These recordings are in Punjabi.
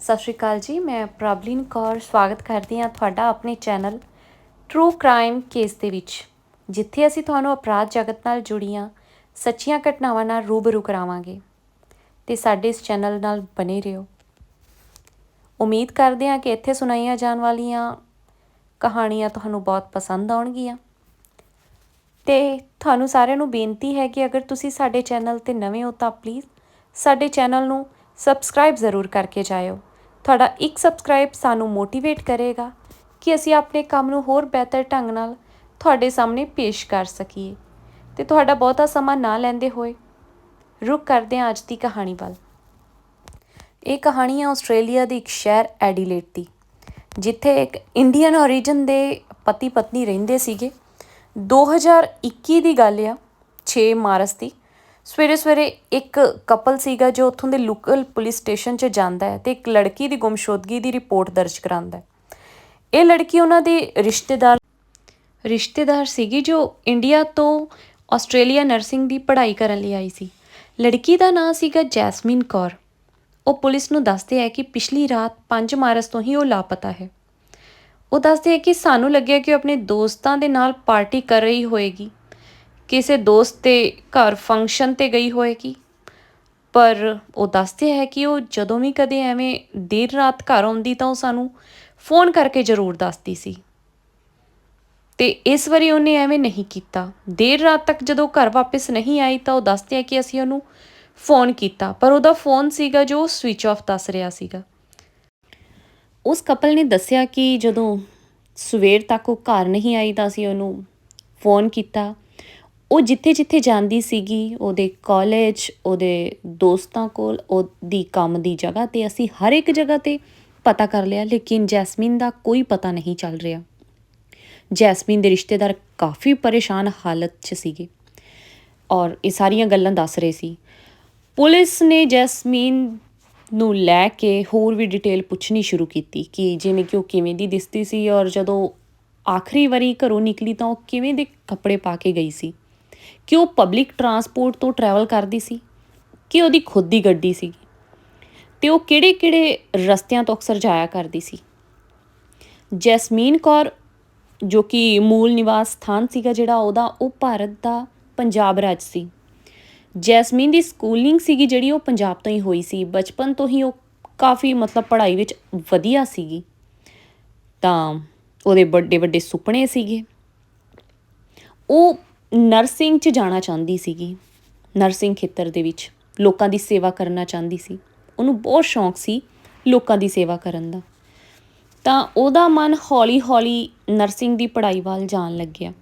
ਸਤਿ ਸ਼੍ਰੀ ਅਕਾਲ ਜੀ, ਮੈਂ ਪ੍ਰਬਲੀਨ ਕੌਰ ਸਵਾਗਤ ਕਰਦੀ ਹਾਂ ਤੁਹਾਡਾ ਆਪਣੇ ਚੈਨਲ ਟਰੂ ਕ੍ਰਾਈਮ ਕੇਸ ਦੇ ਵਿੱਚ, ਜਿੱਥੇ ਅਸੀਂ ਤੁਹਾਨੂੰ ਅਪਰਾਧ ਜਗਤ ਨਾਲ ਜੁੜੀਆਂ ਸੱਚੀਆਂ ਘਟਨਾਵਾਂ ਨਾਲ ਰੂਬਰੂ ਕਰਾਵਾਂਗੇ। ਤੇ ਸਾਡੇ ਇਸ ਚੈਨਲ ਨਾਲ ਬਨੇ ਰਹੋ। ਉਮੀਦ ਕਰਦੇ ਹਾਂ ਕਿ ਇੱਥੇ ਸੁਣਾਈਆਂ ਜਾਣ ਵਾਲੀਆਂ ਕਹਾਣੀਆਂ ਤੁਹਾਨੂੰ ਬਹੁਤ ਪਸੰਦ ਆਉਣਗੀਆਂ। ਤੇ ਤੁਹਾਨੂੰ ਸਾਰਿਆਂ ਨੂੰ ਬੇਨਤੀ ਹੈ ਕਿ ਅਗਰ ਤੁਸੀਂ ਸਾਡੇ ਚੈਨਲ ਤੇ ਨਵੇਂ ਹੋ ਤਾਂ ਪਲੀਜ਼ ਸਾਡੇ ਚੈਨਲ ਨੂੰ ਸਬਸਕ੍ਰਾਈਬ ਜ਼ਰੂਰ ਕਰਕੇ ਜਾਇਓ। ਤੁਹਾਡਾ ਇੱਕ ਸਬਸਕ੍ਰਾਈਬ ਸਾਨੂੰ ਮੋਟੀਵੇਟ ਕਰੇਗਾ ਕਿ ਅਸੀਂ ਆਪਣੇ ਕੰਮ ਨੂੰ ਹੋਰ ਬਿਹਤਰ ਢੰਗ ਨਾਲ ਤੁਹਾਡੇ ਸਾਹਮਣੇ ਪੇਸ਼ ਕਰ ਸਕੀਏ। ਤੇ ਤੁਹਾਡਾ ਬਹੁਤਾ ਸਮਾਂ ਨਾ ਲੈਂਦੇ ਹੋਏ ਰੁਕ ਕਰਦੇ ਹਾਂ ਅੱਜ ਦੀ ਕਹਾਣੀ ਵੱਲ। ਇਹ ਕਹਾਣੀ ਹੈ ਆਸਟ੍ਰੇਲੀਆ ਦੇ ਇੱਕ ਸ਼ਹਿਰ ਐਡੀਲੇਟ ਦੀ, ਜਿੱਥੇ ਇੱਕ ਇੰਡੀਅਨ origin ਦੇ ਪਤੀ ਪਤਨੀ ਰਹਿੰਦੇ ਸੀਗੇ। 2021 ਦੀ ਗੱਲ ਆ 6 ਮਾਰਚ ਦੀ। ਸਵੇਰੇ ਸਵੇਰੇ ਇੱਕ ਕਪਲ ਸੀਗਾ ਜੋ ਉੱਥੋਂ ਦੇ ਲੋਕਲ ਪੁਲਿਸ ਸਟੇਸ਼ਨ 'ਚ ਜਾਂਦਾ ਹੈ ਤੇ ਇੱਕ ਲੜਕੀ ਦੀ ਗੁੰਮਸ਼ੁਦਗੀ ਦੀ ਰਿਪੋਰਟ ਦਰਜ ਕਰਾਉਂਦਾ ਹੈ। ਇਹ ਲੜਕੀ ਉਹਨਾਂ ਦੇ ਰਿਸ਼ਤੇਦਾਰ ਰਿਸ਼ਤੇਦਾਰ ਸੀਗੀ ਜੋ ਇੰਡੀਆ ਤੋਂ ਆਸਟ੍ਰੇਲੀਆ ਨਰਸਿੰਗ ਦੀ ਪੜ੍ਹਾਈ ਕਰਨ ਲਈ ਆਈ ਸੀ। ਲੜਕੀ ਦਾ ਨਾਂ ਸੀਗਾ ਜੈਸਮੀਨ ਕੌਰ। ਉਹ ਪੁਲਿਸ ਨੂੰ ਦੱਸਦੇ ਹੈ ਕਿ ਪਿਛਲੀ ਰਾਤ 5 ਮਾਰਚ ਤੋਂ ਹੀ ਉਹ ਲਾਪਤਾ ਹੈ। ਉਹ ਦੱਸਦੇ ਹੈ ਕਿ ਸਾਨੂੰ ਲੱਗਿਆ ਕਿ ਉਹ ਆਪਣੇ ਦੋਸਤਾਂ ਦੇ ਨਾਲ ਪਾਰਟੀ ਕਰ ਰਹੀ ਹੋਏਗੀ। ਕਿਸੇ ਦੋਸਤ ਦੇ ਘਰ ਫੰਕਸ਼ਨ ਤੇ ਗਈ ਹੋਏਗੀ। ਪਰ ਉਹ ਦੱਸਦੇ ਹੈ ਕਿ ਉਹ ਜਦੋਂ ਵੀ ਕਦੇ ਐਵੇਂ ਦੇਰ ਰਾਤ ਘਰ ਆਉਂਦੀ ਤਾਂ ਉਹ ਸਾਨੂੰ ਫੋਨ ਕਰਕੇ ਜ਼ਰੂਰ ਦੱਸਦੀ ਸੀ। ਤੇ ਇਸ ਵਾਰੀ ਉਹਨੇ ਐਵੇਂ ਨਹੀਂ ਕੀਤਾ। ਦੇਰ ਰਾਤ ਤੱਕ ਜਦੋਂ ਘਰ ਵਾਪਸ ਨਹੀਂ ਆਈ ਤਾਂ ਉਹ ਦੱਸਦੇ ਆ ਕਿ ਅਸੀਂ ਉਹਨੂੰ ਫੋਨ ਕੀਤਾ। ਪਰ ਉਹਦਾ ਫੋਨ ਸੀਗਾ ਜੋ ਸਵਿਚ ਆਫ ਦੱਸ ਰਿਹਾ ਸੀਗਾ। ਉਸ ਕਪਲ ਨੇ ਦੱਸਿਆ ਕਿ ਜਦੋਂ ਸਵੇਰ ਤੱਕ ਉਹ ਘਰ ਨਹੀਂ ਆਈ ਤਾਂ ਅਸੀਂ ਉਹਨੂੰ ਫੋਨ ਕੀਤਾ। ਉਹ ਜਿੱਥੇ ਜਿੱਥੇ ਜਾਂਦੀ ਸੀਗੀ, ਉਹਦੇ ਕਾਲਜ ਉਹਦੇ ਦੋਸਤਾਂ ਕੋਲ, ਉਹਦੀ ਕੰਮ ਦੀ ਜਗ੍ਹਾ ਤੇ ਅਸੀਂ ਹਰ ਇੱਕ ਜਗ੍ਹਾ ਤੇ ਪਤਾ ਕਰ ਲਿਆ, ਲੇਕਿਨ ਜੈਸਮੀਨ ਦਾ ਕੋਈ ਪਤਾ ਨਹੀਂ ਚੱਲ ਰਿਹਾ। ਜੈਸਮੀਨ ਦੇ ਰਿਸ਼ਤੇਦਾਰ ਕਾਫੀ ਪਰੇਸ਼ਾਨ ਹਾਲਤ 'ਚ ਸੀਗੇ ਔਰ ਇਹ ਸਾਰੀਆਂ ਗੱਲਾਂ ਦੱਸ ਰਹੇ ਸੀ। ਪੁਲਿਸ ਨੇ ਜੈਸਮੀਨ ਨੂੰ ਲੈ ਕੇ ਹੋਰ ਵੀ ਡਿਟੇਲ ਪੁੱਛਣੀ ਸ਼ੁਰੂ ਕੀਤੀ ਕਿ ਜਿਵੇਂ ਕਿ ਉਹ ਕਿਵੇਂ ਦੀ ਦਿਸਦੀ ਸੀ ਔਰ ਜਦੋਂ ਆਖਰੀ ਵਾਰੀ ਘਰੋਂ ਨਿਕਲੀ ਤਾਂ ਉਹ ਕਿਵੇਂ ਦੇ ਕੱਪੜੇ ਪਾ ਕੇ ਗਈ ਸੀ। ਕਿ ਉਹ ਪਬਲਿਕ ਟਰਾਂਸਪੋਰਟ ਤੋਂ ਟਰੈਵਲ ਕਰਦੀ ਸੀ, ਕਿ ਉਹਦੀ ਖੁਦ ਦੀ ਗੱਡੀ ਸੀ ਤੇ ਉਹ ਕਿਹੜੇ-ਕਿਹੜੇ ਰਸਤਿਆਂ ਤੋਂ ਅਕਸਰ ਜਾਇਆ ਕਰਦੀ ਸੀ। ਜੈਸਮੀਨ ਕੌਰ, ਜੋ ਕਿ ਮੂਲ ਨਿਵਾਸ ਸਥਾਨ ਸੀਗਾ ਜਿਹੜਾ ਉਹਦਾ, ਉਹ ਭਾਰਤ ਦਾ ਪੰਜਾਬ ਰਾਜ ਸੀ। ਜੈਸਮੀਨ ਦੀ ਸਕੂਲਿੰਗ ਸੀਗੀ ਜਿਹੜੀ ਉਹ ਪੰਜਾਬ ਤੋਂ ਹੀ ਹੋਈ ਸੀ। ਬਚਪਨ ਤੋਂ ਹੀ ਉਹ ਕਾਫੀ ਮਤਲਬ ਪੜ੍ਹਾਈ ਵਿੱਚ ਵਧੀਆ ਸੀਗੀ। ਤਾਂ ਉਹਦੇ ਵੱਡੇ ਵੱਡੇ ਸੁਪਨੇ ਸੀਗੇ। ਉਹ ਨਰਸਿੰਗ 'ਚ ਜਾਣਾ ਚਾਹੁੰਦੀ ਸੀਗੀ, ਨਰਸਿੰਗ ਖੇਤਰ ਦੇ ਵਿੱਚ, ਲੋਕਾਂ ਦੀ ਸੇਵਾ ਕਰਨਾ ਚਾਹੁੰਦੀ ਸੀ। ਉਹਨੂੰ ਬਹੁਤ ਸ਼ੌਂਕ ਸੀ ਲੋਕਾਂ ਦੀ ਸੇਵਾ ਕਰਨ ਦਾ। ਤਾਂ ਉਹਦਾ ਮਨ ਹੌਲੀ-ਹੌਲੀ ਨਰਸਿੰਗ ਦੀ ਪੜ੍ਹਾਈ ਵੱਲ ਜਾਣ ਲੱਗਿਆ।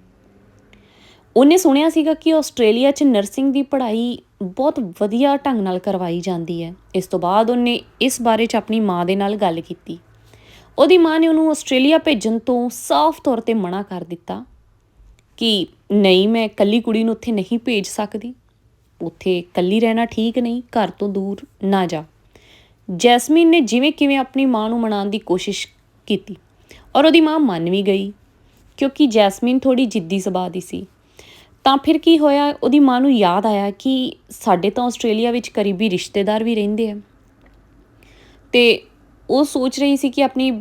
ਉਹਨੇ ਸੁਣਿਆ ਸੀਗਾ ਕਿ ਆਸਟ੍ਰੇਲੀਆ 'ਚ ਨਰਸਿੰਗ ਦੀ ਪੜ੍ਹਾਈ ਬਹੁਤ ਵਧੀਆ ਢੰਗ ਨਾਲ ਕਰਵਾਈ ਜਾਂਦੀ ਹੈ। ਇਸ ਤੋਂ ਬਾਅਦ ਉਹਨੇ ਇਸ ਬਾਰੇ 'ਚ ਆਪਣੀ ਮਾਂ ਦੇ ਨਾਲ ਗੱਲ ਕੀਤੀ। ਉਹਦੀ ਮਾਂ ਨੇ ਉਹਨੂੰ ਆਸਟ੍ਰੇਲੀਆ ਭੇਜਣ ਤੋਂ ਸਾਫ਼ ਤੌਰ ਤੇ ਮਨਾ ਕਰ ਦਿੱਤਾ ਕਿ ਨਹੀਂ, ਮੈਂ ਇਕੱਲੀ ਕੁੜੀ ਨੂੰ ਉੱਥੇ ਨਹੀਂ ਭੇਜ ਸਕਦੀ। ਉੱਥੇ ਇਕੱਲੀ ਰਹਿਣਾ ਠੀਕ ਨਹੀਂ, ਘਰ ਤੋਂ ਦੂਰ ਨਾ ਜਾ। ਜੈਸਮੀਨ ਨੇ ਜਿਵੇਂ ਕਿਵੇਂ ਆਪਣੀ ਮਾਂ ਨੂੰ ਮਨਾਉਣ ਦੀ ਕੋਸ਼ਿਸ਼ ਕੀਤੀ ਔਰ ਉਹਦੀ ਮਾਂ ਮੰਨ ਵੀ ਗਈ, ਕਿਉਂਕਿ ਜੈਸਮੀਨ ਥੋੜੀ ਜਿੱਦੀ ਸੁਭਾਅ ਦੀ ਸੀ। ਤਾਂ ਫਿਰ ਕੀ ਹੋਇਆ, ਉਹਦੀ ਮਾਂ ਨੂੰ ਯਾਦ ਆਇਆ ਕਿ ਸਾਡੇ ਤਾਂ ਆਸਟ੍ਰੇਲੀਆ ਵਿੱਚ ਕਰੀਬੀ ਰਿਸ਼ਤੇਦਾਰ ਵੀ ਰਹਿੰਦੇ ਆ। ਤੇ ਉਹ ਸੋਚ ਰਹੀ ਸੀ ਕਿ ਆਪਣੀ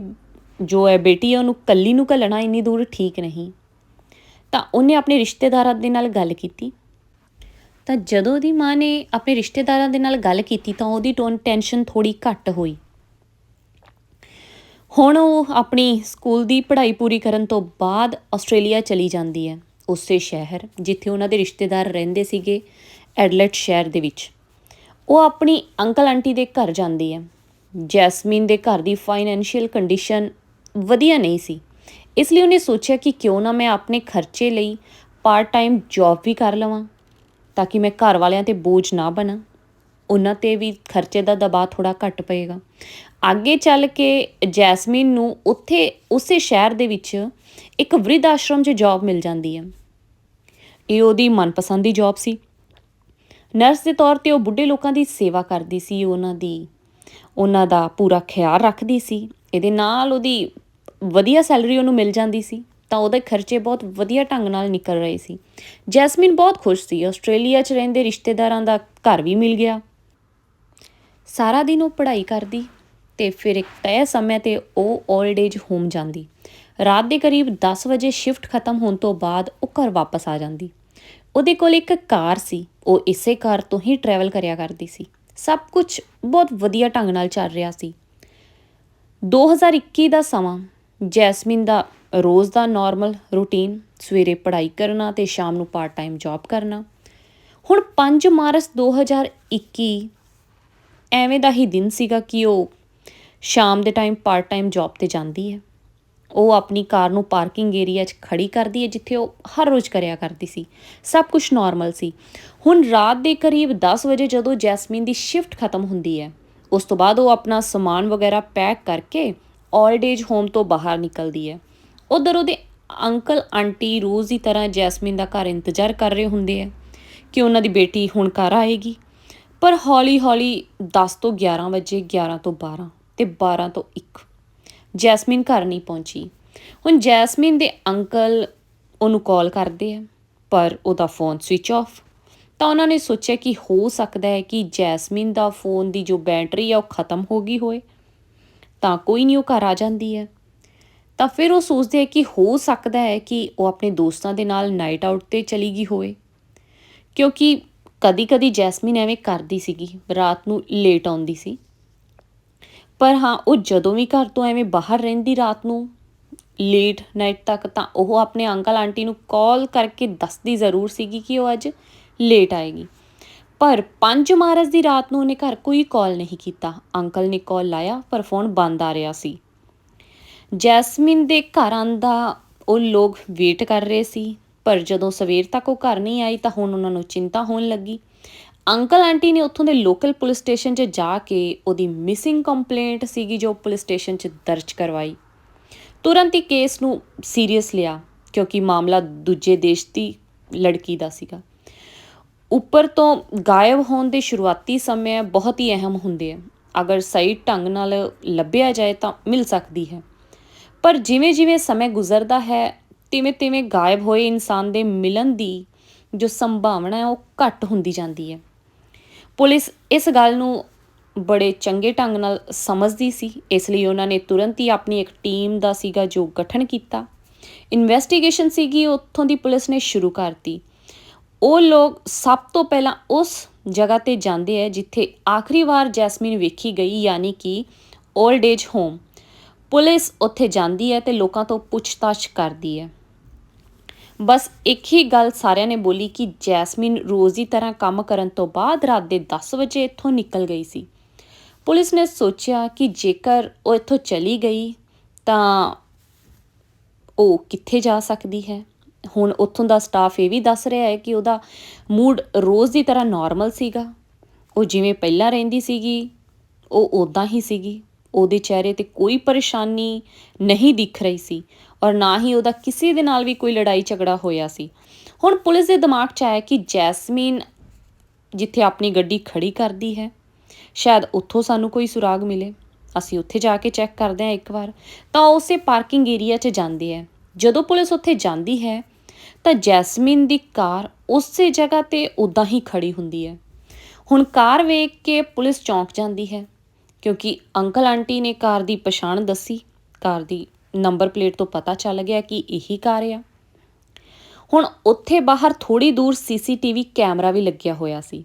ਜੋ ਹੈ ਬੇਟੀ ਹੈ ਉਹਨੂੰ ਕੱਲੀ ਨੂੰ ਘੱਲਣਾ ਇੰਨੀ ਦੂਰ ਠੀਕ ਨਹੀਂ। ਤਾਂ ਉਹਨੇ ਆਪਣੇ ਰਿਸ਼ਤੇਦਾਰਾਂ ਦੇ ਨਾਲ ਗੱਲ ਕੀਤੀ। ਤਾਂ ਜਦੋਂ ਉਹਦੀ ਮਾਂ ਨੇ ਆਪਣੇ ਰਿਸ਼ਤੇਦਾਰਾਂ ਦੇ ਨਾਲ ਗੱਲ ਕੀਤੀ ਤਾਂ ਉਹਦੀ ਟੋਨ ਟੈਨਸ਼ਨ ਥੋੜੀ ਘੱਟ ਹੋਈ। ਹੁਣ ਉਹ ਆਪਣੀ ਸਕੂਲ ਦੀ ਪੜ੍ਹਾਈ ਪੂਰੀ ਕਰਨ ਤੋਂ ਬਾਅਦ ਆਸਟ੍ਰੇਲੀਆ ਚਲੀ ਜਾਂਦੀ ਹੈ, ਉਸੇ ਸ਼ਹਿਰ ਜਿੱਥੇ ਉਹਨਾਂ ਦੇ ਰਿਸ਼ਤੇਦਾਰ ਰਹਿੰਦੇ ਸੀਗੇ ਐਡਲੇਟ ਸ਼ਹਿਰ ਦੇ ਵਿੱਚ। ਉਹ ਆਪਣੀ ਅੰਕਲ ਆਂਟੀ ਦੇ ਘਰ ਜਾਂਦੀ ਹੈ। ਜੈਸਮੀਨ ਦੇ ਘਰ ਦੀ ਫਾਈਨੈਂਸ਼ੀਅਲ ਕੰਡੀਸ਼ਨ ਵਧੀਆ ਨਹੀਂ ਸੀ। ਇਸ ਲਈ ਉਹਨੇ ਸੋਚਿਆ ਕਿ ਕਿਉਂ ਨਾ ਮੈਂ ਆਪਣੇ ਖਰਚੇ ਲਈ ਪਾਰਟ ਟਾਈਮ ਜੌਬ ਵੀ ਕਰ ਲਵਾਂ, ਤਾਂ ਕਿ ਮੈਂ ਘਰ ਵਾਲਿਆਂ ਤੇ ਬੋਝ ਨਾ ਬਣਾ। ਉਹਨਾਂ ਤੇ ਵੀ ਖਰਚੇ ਦਾ ਦਬਾਅ ਥੋੜਾ ਘੱਟ ਪਏਗਾ। ਅੱਗੇ ਚੱਲ ਕੇ ਜੈਸਮੀਨ ਨੂੰ ਉੱਥੇ, ਉਸੇ ਸ਼ਹਿਰ ਦੇ ਵਿੱਚ ਇੱਕ ਵ੍ਰਿਧ ਆਸ਼ਰਮ 'ਚ ਜੌਬ ਮਿਲ ਜਾਂਦੀ ਹੈ। ਇਹ ਉਹਦੀ ਮਨਪਸੰਦ ਦੀ ਜੌਬ ਸੀ। ਨਰਸ ਦੇ ਤੌਰ ਤੇ ਉਹ ਬੁੱਢੇ ਲੋਕਾਂ ਦੀ ਸੇਵਾ ਕਰਦੀ ਸੀ, ਉਹਨਾਂ ਦੀ, ਉਹਨਾਂ ਦਾ ਪੂਰਾ ਖਿਆਲ ਰੱਖਦੀ ਸੀ। ਇਹਦੇ ਨਾਲ ਉਹਦੀ ਵਧੀਆ ਸੈਲਰੀ ਉਹਨੂੰ ਮਿਲ ਜਾਂਦੀ ਸੀ, ਤਾਂ ਉਹਦੇ ਖਰਚੇ ਬਹੁਤ ਵਧੀਆ ਢੰਗ ਨਾਲ ਨਿਕਲ ਰਹੇ ਸੀ। ਜੈਸਮੀਨ ਬਹੁਤ ਖੁਸ਼ ਸੀ, ਆਸਟ੍ਰੇਲੀਆ 'ਚ ਰਹਿੰਦੇ ਰਿਸ਼ਤੇਦਾਰਾਂ ਦਾ ਘਰ ਵੀ ਮਿਲ ਗਿਆ। ਸਾਰਾ ਦਿਨ ਉਹ ਪੜ੍ਹਾਈ ਕਰਦੀ ਤੇ ਫਿਰ ਇੱਕ ਤੈਅ ਸਮੇਂ ਤੇ ਉਹ 올ਡ ਏਜ ਹੋਮ ਜਾਂਦੀ। ਰਾਤ ਦੇ ਕਰੀਬ 10 ਵਜੇ ਸ਼ਿਫਟ ਖਤਮ ਹੋਣ ਤੋਂ ਬਾਅਦ ਉਹ ਘਰ ਵਾਪਸ ਆ ਜਾਂਦੀ। ਉਹਦੇ ਕੋਲ ਇੱਕ ਕਾਰ ਸੀ, ਉਹ ਇਸੇ ਕਾਰ ਤੋਂ ਹੀ ਟਰੈਵਲ ਕਰਿਆ ਕਰਦੀ ਸੀ। ਸਭ ਕੁਝ ਬਹੁਤ ਵਧੀਆ ਢੰਗ ਨਾਲ ਚੱਲ ਰਿਹਾ ਸੀ। 2021 ਦਾ ਸਮਾਂ ਜੈਸਮਿਨ ਦਾ ਰੋਜ਼ ਦਾ ਨਾਰਮਲ ਰੂਟੀਨ ਸਵੇਰੇ ਪੜ੍ਹਾਈ ਕਰਨਾ ਤੇ ਸ਼ਾਮ ਨੂੰ ਪਾਰਟ ਟਾਈਮ ਜੌਬ ਕਰਨਾ। ਹੁਣ 5 ਮਾਰਚ 2021 ਐਵੇਂ ਦਾ ਹੀ ਦਿਨ ਸੀਗਾ ਕਿ ਉਹ ਸ਼ਾਮ ਦੇ ਟਾਈਮ ਪਾਰਟ ਟਾਈਮ ਜੌਬ ਤੇ ਜਾਂਦੀ ਹੈ। ਉਹ ਆਪਣੀ ਕਾਰ ਨੂੰ ਪਾਰਕਿੰਗ ਏਰੀਆ 'ਚ ਖੜੀ ਕਰਦੀ ਹੈ, ਜਿੱਥੇ ਉਹ ਹਰ ਰੋਜ਼ ਕਰਿਆ ਕਰਦੀ ਸੀ। ਸਭ ਕੁਝ ਨਾਰਮਲ ਸੀ। ਹੁਣ ਰਾਤ ਦੇ ਕਰੀਬ 10 ਵਜੇ ਜਦੋਂ ਜੈਸਮੀਨ ਦੀ ਸ਼ਿਫਟ ਖਤਮ ਹੁੰਦੀ ਹੈ, ਉਸ ਤੋਂ ਬਾਅਦ ਉਹ ਆਪਣਾ ਸਮਾਨ ਵਗੈਰਾ ਪੈਕ ਕਰਕੇ 올ਡ ਏਜ ਹੋਮ ਤੋਂ ਬਾਹਰ ਨਿਕਲਦੀ ਹੈ। ਉਧਰ ਉਹਦੇ ਅੰਕਲ, ਆਂਟੀ ਰੋਜ਼ ਦੀ ਤਰ੍ਹਾਂ ਜੈਸਮੀਨ ਦਾ ਘਰ ਇੰਤਜ਼ਾਰ ਕਰ ਰਹੇ ਹੁੰਦੇ ਆ ਕਿ ਉਹਨਾਂ ਦੀ ਬੇਟੀ ਹੁਣ ਘਰ ਆਏਗੀ। ਪਰ ਹੌਲੀ-ਹੌਲੀ 10 ਤੋਂ 11 ਵਜੇ 11 ਤੋਂ 12 ਤੇ 12 ਤੋਂ 1 ਜੈਸਮੀਨ ਘਰ ਨਹੀਂ ਪਹੁੰਚੀ। ਹੁਣ ਜੈਸਮੀਨ ਦੇ ਅੰਕਲ ਉਹਨੂੰ ਕਾਲ ਕਰਦੇ ਆ, ਪਰ ਉਹਦਾ ਫੋਨ ਸਵਿਚ ਆਫ ਤਾਂ ਉਹਨਾਂ ਨੇ ਸੋਚਿਆ ਕਿ ਹੋ ਸਕਦਾ ਹੈ ਕਿ ਜੈਸਮੀਨ ਦਾ ਫੋਨ ਦੀ ਜੋ ਬੈਟਰੀ ਆ ਉਹ ਖਤਮ ਹੋ ਗਈ ਹੋਵੇ। ਤਾਂ ਕੋਈ ਨਹੀਂ ਉਹ ਘਰ ਆ ਜਾਂਦੀ ਹੈ। ਤਾਂ ਫਿਰ ਉਹ ਸੋਚਦੇ ਹੈ ਕਿ ਹੋ ਸਕਦਾ ਹੈ ਕਿ ਉਹ ਆਪਣੇ ਦੋਸਤਾਂ ਦੇ ਨਾਲ ਨਾਈਟ ਆਊਟ ਤੇ ਚਲੀ ਗਈ ਹੋਵੇ। ਕਿਉਂਕਿ ਕਦੀ-ਕਦੀ ਜੈਸਮੀਨ ਐਵੇਂ ਕਰਦੀ ਸੀਗੀ, ਰਾਤ ਨੂੰ ਲੇਟ ਆਉਂਦੀ ਸੀ। ਪਰ ਹਾਂ, ਉਹ ਜਦੋਂ ਵੀ ਘਰ ਤੋਂ ਐਵੇਂ ਬਾਹਰ ਰਹਿੰਦੀ ਰਾਤ ਨੂੰ ਲੇਟ ਨਾਈਟ ਤੱਕ, ਤਾਂ ਉਹ ਆਪਣੇ ਅੰਕਲ ਆਂਟੀ ਨੂੰ ਕਾਲ ਕਰਕੇ ਦੱਸਦੀ ਜ਼ਰੂਰ ਸੀਗੀ ਕਿ ਉਹ ਅੱਜ ਲੇਟ ਆਏਗੀ। ਪਰ 5 ਮਾਰਚ ਦੀ ਰਾਤ ਨੂੰ ਉਹਨੇ ਘਰ ਕੋਈ ਕਾਲ ਨਹੀਂ ਕੀਤਾ। ਅੰਕਲ ਨੇ ਕਾਲ ਲਾਇਆ, ਪਰ ਫੋਨ ਬੰਦ ਆ ਰਿਹਾ ਸੀ। ਜੈਸਮਿਨ ਦੇ ਘਰ ਆਂਦਾ ਉਹ ਲੋਕ ਵੇਟ ਕਰ ਰਹੇ ਸੀ, ਪਰ ਜਦੋਂ ਸਵੇਰ ਤੱਕ ਉਹ ਘਰ ਨਹੀਂ ਆਈ ਤਾਂ ਹੁਣ ਉਹਨਾਂ ਨੂੰ ਚਿੰਤਾ ਹੋਣ ਲੱਗੀ। ਅੰਕਲ ਆਂਟੀ ਨੇ ਉੱਥੋਂ ਦੇ ਲੋਕਲ ਪੁਲਿਸ ਸਟੇਸ਼ਨ 'ਚ ਜਾ ਕੇ ਉਹਦੀ ਮਿਸਿੰਗ ਕੰਪਲੇਂਟ ਸੀਗੀ ਜੋ ਪੁਲਿਸ ਸਟੇਸ਼ਨ 'ਚ ਦਰਜ ਕਰਵਾਈ। ਤੁਰੰਤ ਹੀ ਕੇਸ ਨੂੰ ਸੀਰੀਅਸ ਲਿਆ, ਕਿਉਂਕਿ ਮਾਮਲਾ ਦੂਜੇ ਦੇਸ਼ ਦੀ ਲੜਕੀ ਦਾ ਸੀਗਾ। ਉੱਪਰ ਤੋਂ ਗਾਇਬ ਹੋਣ ਦੇ ਸ਼ੁਰੂਆਤੀ ਸਮੇਂ ਬਹੁਤ ਹੀ ਅਹਿਮ ਹੁੰਦੇ ਆ ਅਗਰ ਸਹੀ ਢੰਗ ਨਾਲ ਲੱਭਿਆ ਜਾਏ ਤਾਂ ਮਿਲ ਸਕਦੀ ਹੈ। ਪਰ ਜਿਵੇਂ-ਜਿਵੇਂ ਸਮਾਂ ਗੁਜ਼ਰਦਾ ਹੈ, ਤਿਵੇਂ-ਤਿਵੇਂ ਗਾਇਬ ਹੋਏ ਇਨਸਾਨ ਦੇ ਮਿਲਣ ਦੀ ਜੋ ਸੰਭਾਵਨਾ ਹੈ, ਉਹ ਘੱਟ ਹੁੰਦੀ ਜਾਂਦੀ ਹੈ। ਪੁਲਿਸ ਇਸ ਗੱਲ ਨੂੰ ਬੜੇ ਚੰਗੇ ਢੰਗ ਨਾਲ ਸਮਝਦੀ ਸੀ। ਇਸ ਲਈ ਉਹਨਾਂ ਨੇ ਤੁਰੰਤ ਹੀ ਆਪਣੀ ਇੱਕ ਟੀਮ ਦਾ ਸੀਗਾ ਜੋ ਗਠਨ ਕੀਤਾ। ਇਨਵੈਸਟੀਗੇਸ਼ਨ ਸੀਗੀ, ਉੱਥੋਂ ਦੀ ਪੁਲਿਸ ਨੇ ਸ਼ੁਰੂ ਕਰਤੀ ਉਹ ਲੋਕ ਸਭ ਤੋਂ ਪਹਿਲਾਂ ਉਸ ਜਗ੍ਹਾ ਤੇ ਜਾਂਦੇ ਆ ਜਿੱਥੇ ਆਖਰੀ ਵਾਰ ਜੈਸਮੀਨ ਵੇਖੀ ਗਈ, ਯਾਨੀ ਕਿ 올ਡ ਏਜ ਹੋਮ ਪੁਲਿਸ ਉੱਥੇ ਜਾਂਦੀ ਹੈ ਤੇ ਲੋਕਾਂ ਤੋਂ ਪੁੱਛਤਾਛ ਕਰਦੀ ਹੈ। ਬਸ ਇੱਕ ਹੀ ਗੱਲ ਸਾਰਿਆਂ ਨੇ ਬੋਲੀ ਕਿ ਜੈਸਮੀਨ ਰੋਜ਼ ਦੀ ਤਰ੍ਹਾਂ ਕੰਮ ਕਰਨ ਤੋਂ ਬਾਅਦ ਰਾਤ ਦੇ 10 ਵਜੇ ਇੱਥੋਂ ਨਿਕਲ ਗਈ ਸੀ। ਪੁਲਿਸ ਨੇ ਸੋਚਿਆ ਕਿ ਜੇਕਰ ਉਹ ਇੱਥੋਂ ਚਲੀ ਗਈ ਤਾਂ ਉਹ ਕਿੱਥੇ ਜਾ ਸਕਦੀ ਹੈ? ਹੁਣ ਉੱਥੋਂ ਦਾ ਸਟਾਫ ਇਹ ਵੀ ਦੱਸ ਰਿਹਾ ਹੈ ਕਿ ਉਹਦਾ ਮੂਡ ਰੋਜ਼ ਦੀ ਤਰ੍ਹਾਂ ਨਾਰਮਲ ਸੀਗਾ। ਉਹ ਜਿਵੇਂ ਪਹਿਲਾਂ ਰਹਿੰਦੀ ਸੀਗੀ, ਉਹ ਉਦਾਂ ਹੀ ਸੀਗੀ। ਉਹਦੇ ਚਿਹਰੇ ਤੇ ਕੋਈ ਪਰੇਸ਼ਾਨੀ ਨਹੀਂ ਦਿਖ ਰਹੀ ਸੀ ਔਰ ਨਾ ਹੀ ਉਹਦਾ ਕਿਸੇ ਦੇ ਨਾਲ ਵੀ ਕੋਈ ਲੜਾਈ ਝਗੜਾ ਹੋਇਆ ਸੀ। ਹੁਣ ਪੁਲਿਸ ਦੇ ਦਿਮਾਗ 'ਚ ਆਇਆ ਕਿ ਜੈਸਮੀਨ ਜਿੱਥੇ ਆਪਣੀ ਗੱਡੀ ਖੜੀ ਕਰਦੀ ਹੈ, ਸ਼ਾਇਦ ਉੱਥੋਂ ਸਾਨੂੰ ਕੋਈ ਸੁਰਾਗ ਮਿਲੇ। ਅਸੀਂ ਉੱਥੇ ਜਾ ਕੇ ਚੈੱਕ ਕਰਦੇ ਹਾਂ ਇੱਕ ਵਾਰ। ਤਾਂ ਉਸੇ ਪਾਰਕਿੰਗ ਏਰੀਆ 'ਚ ਜਾਂਦੇ ਆ ਜਦੋਂ ਪੁਲਿਸ ਉੱਥੇ ਜਾਂਦੀ ਹੈ ਤਾਂ ਜੈਸਮੀਨ ਦੀ ਕਾਰ ਉਸੇ ਜਗ੍ਹਾ ਤੇ ਉਦਾਂ ਹੀ ਖੜੀ ਹੁੰਦੀ ਹੈ। ਹੁਣ ਕਾਰ ਵੇਖ ਕੇ ਪੁਲਿਸ ਚੌਂਕ ਜਾਂਦੀ ਹੈ, ਕਿਉਂਕਿ ਅੰਕਲ ਆਂਟੀ ਨੇ ਕਾਰ ਦੀ ਪਛਾਣ ਦੱਸੀ। ਕਾਰ ਦੀ ਨੰਬਰ ਪਲੇਟ ਤੋਂ ਪਤਾ ਚੱਲ ਗਿਆ ਕਿ ਇਹੀ ਕਾਰ ਆ। ਹੁਣ ਉੱਥੇ ਬਾਹਰ ਥੋੜੀ ਦੂਰ ਸੀਸੀਟੀਵੀ ਕੈਮਰਾ ਵੀ ਲੱਗਿਆ ਹੋਇਆ ਸੀ।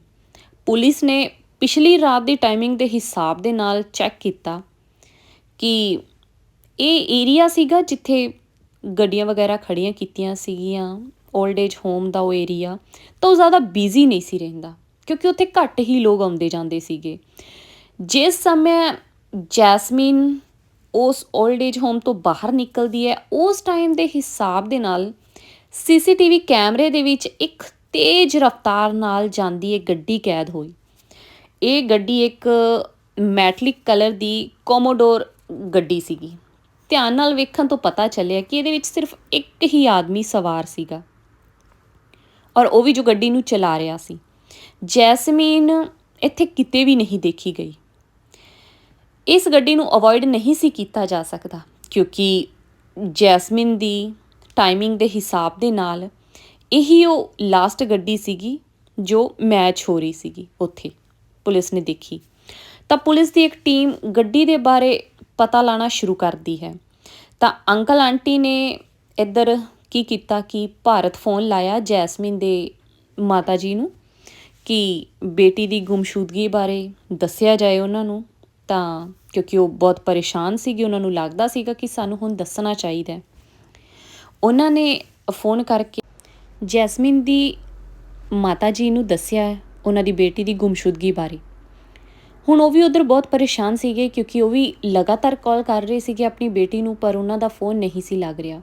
ਪੁਲਿਸ ਨੇ ਪਿਛਲੀ ਰਾਤ ਦੀ ਟਾਈਮਿੰਗ ਦੇ ਹਿਸਾਬ ਦੇ ਨਾਲ ਚੈੱਕ ਕੀਤਾ ਕਿ ਇਹ ਏਰੀਆ ਸੀਗਾ ਜਿੱਥੇ ਗੱਡੀਆਂ ਵਗੈਰਾ ਖੜੀਆਂ ਕੀਤੀਆਂ ਸੀਗੀਆਂ 올ਡ ਏਜ ਹੋਮ ਦਾ ਉਹ ਏਰੀਆ ਤਾਂ ਉਹ ਜ਼ਿਆਦਾ ਬਿਜ਼ੀ ਨਹੀਂ ਸੀ ਰਹਿੰਦਾ, ਕਿਉਂਕਿ ਉੱਥੇ ਘੱਟ ਹੀ ਲੋਕ ਆਉਂਦੇ ਜਾਂਦੇ ਸੀਗੇ। ਜਿਸ ਸਮੇਂ ਜੈਸਮੀਨ ਉਸ 올ਡ ਏਜ ਹੋਮ ਤੋਂ ਬਾਹਰ ਨਿਕਲਦੀ ਹੈ, ਉਸ ਟਾਈਮ ਦੇ ਹਿਸਾਬ ਦੇ ਨਾਲ ਸੀਸੀਟੀਵੀ ਕੈਮਰੇ ਦੇ ਵਿੱਚ ਇੱਕ ਤੇਜ਼ ਰਫ਼ਤਾਰ ਨਾਲ ਜਾਂਦੀ ਹੈ ਗੱਡੀ ਕੈਦ ਹੋਈ। ਇਹ ਗੱਡੀ ਇੱਕ ਮੈਟਲਿਕ ਕਲਰ ਦੀ ਕੋਮੋਡੋਰ ਗੱਡੀ ਸੀਗੀ। ਧਿਆਨ ਨਾਲ ਵੇਖਣ ਤੋਂ ਪਤਾ ਚੱਲਿਆ ਕਿ ਇਹਦੇ ਵਿੱਚ ਸਿਰਫ ਇੱਕ ਹੀ ਆਦਮੀ ਸਵਾਰ ਸੀਗਾ। ਔਰ ਉਹ ਵੀ ਜੋ ਗੱਡੀ ਨੂੰ ਚਲਾ ਰਿਹਾ ਸੀ। ਜੈਸਮੀਨ ਇੱਥੇ ਕਿਤੇ ਵੀ ਨਹੀਂ ਦੇਖੀ ਗਈ। ਇਸ ਗੱਡੀ ਨੂੰ ਅਵੋਇਡ ਨਹੀਂ ਸੀ ਕੀਤਾ ਜਾ ਸਕਦਾ, ਕਿਉਂਕਿ ਜੈਸਮੀਨ ਦੀ ਟਾਈਮਿੰਗ ਦੇ ਹਿਸਾਬ ਦੇ ਨਾਲ ਇਹੀ ਉਹ ਲਾਸਟ ਗੱਡੀ ਸੀਗੀ ਜੋ ਮੈਚ ਹੋ ਰਹੀ ਸੀਗੀ ਉੱਥੇ। ਪੁਲਿਸ ਨੇ ਦੇਖੀ। ਤਾਂ ਪੁਲਿਸ ਦੀ ਇੱਕ ਟੀਮ ਗੱਡੀ ਦੇ ਬਾਰੇ ਪਤਾ ਲਾਣਾ ਸ਼ੁਰੂ ਕਰਦੀ ਹੈ। ਤਾਂ ਅੰਕਲ ਆਂਟੀ ਨੇ ਇੱਧਰ ਕੀ ਕੀਤਾ ਕਿ ਭਾਰਤ ਫੋਨ ਲਾਇਆ ਜੈਸਮੀਨ ਦੇ ਮਾਤਾ ਜੀ ਨੂੰ ਕਿ ਬੇਟੀ ਦੀ ਗੁੰਮਸ਼ੁਦਗੀ ਬਾਰੇ ਦੱਸਿਆ ਜਾਏ ਉਹਨਾਂ ਨੂੰ। ਤਾਂ ਕਿਉਂਕਿ ਉਹ ਬਹੁਤ ਪਰੇਸ਼ਾਨ ਸੀਗੇ, ਉਹਨਾਂ ਨੂੰ ਲੱਗਦਾ ਸੀਗਾ ਕਿ ਸਾਨੂੰ ਹੁਣ ਦੱਸਣਾ ਚਾਹੀਦਾ ਉਹਨਾਂ ਨੇ ਫੋਨ ਕਰਕੇ ਜੈਸਮਿਨ ਦੀ ਮਾਤਾ ਜੀ ਨੂੰ ਦੱਸਿਆ ਉਹਨਾਂ ਦੀ ਬੇਟੀ ਦੀ ਗੁੰਮਸ਼ੁਦਗੀ ਬਾਰੇ। ਹੁਣ ਉਹ ਵੀ ਉਧਰ ਬਹੁਤ ਪਰੇਸ਼ਾਨ ਸੀਗੇ ਕਿਉਂਕਿ ਉਹ ਵੀ ਲਗਾਤਾਰ ਕਾਲ ਕਰ ਰਹੇ ਸੀਗੇ ਆਪਣੀ ਬੇਟੀ ਨੂੰ, ਪਰ ਉਹਨਾਂ ਦਾ ਫੋਨ ਨਹੀਂ ਸੀ ਲੱਗ ਰਿਹਾ।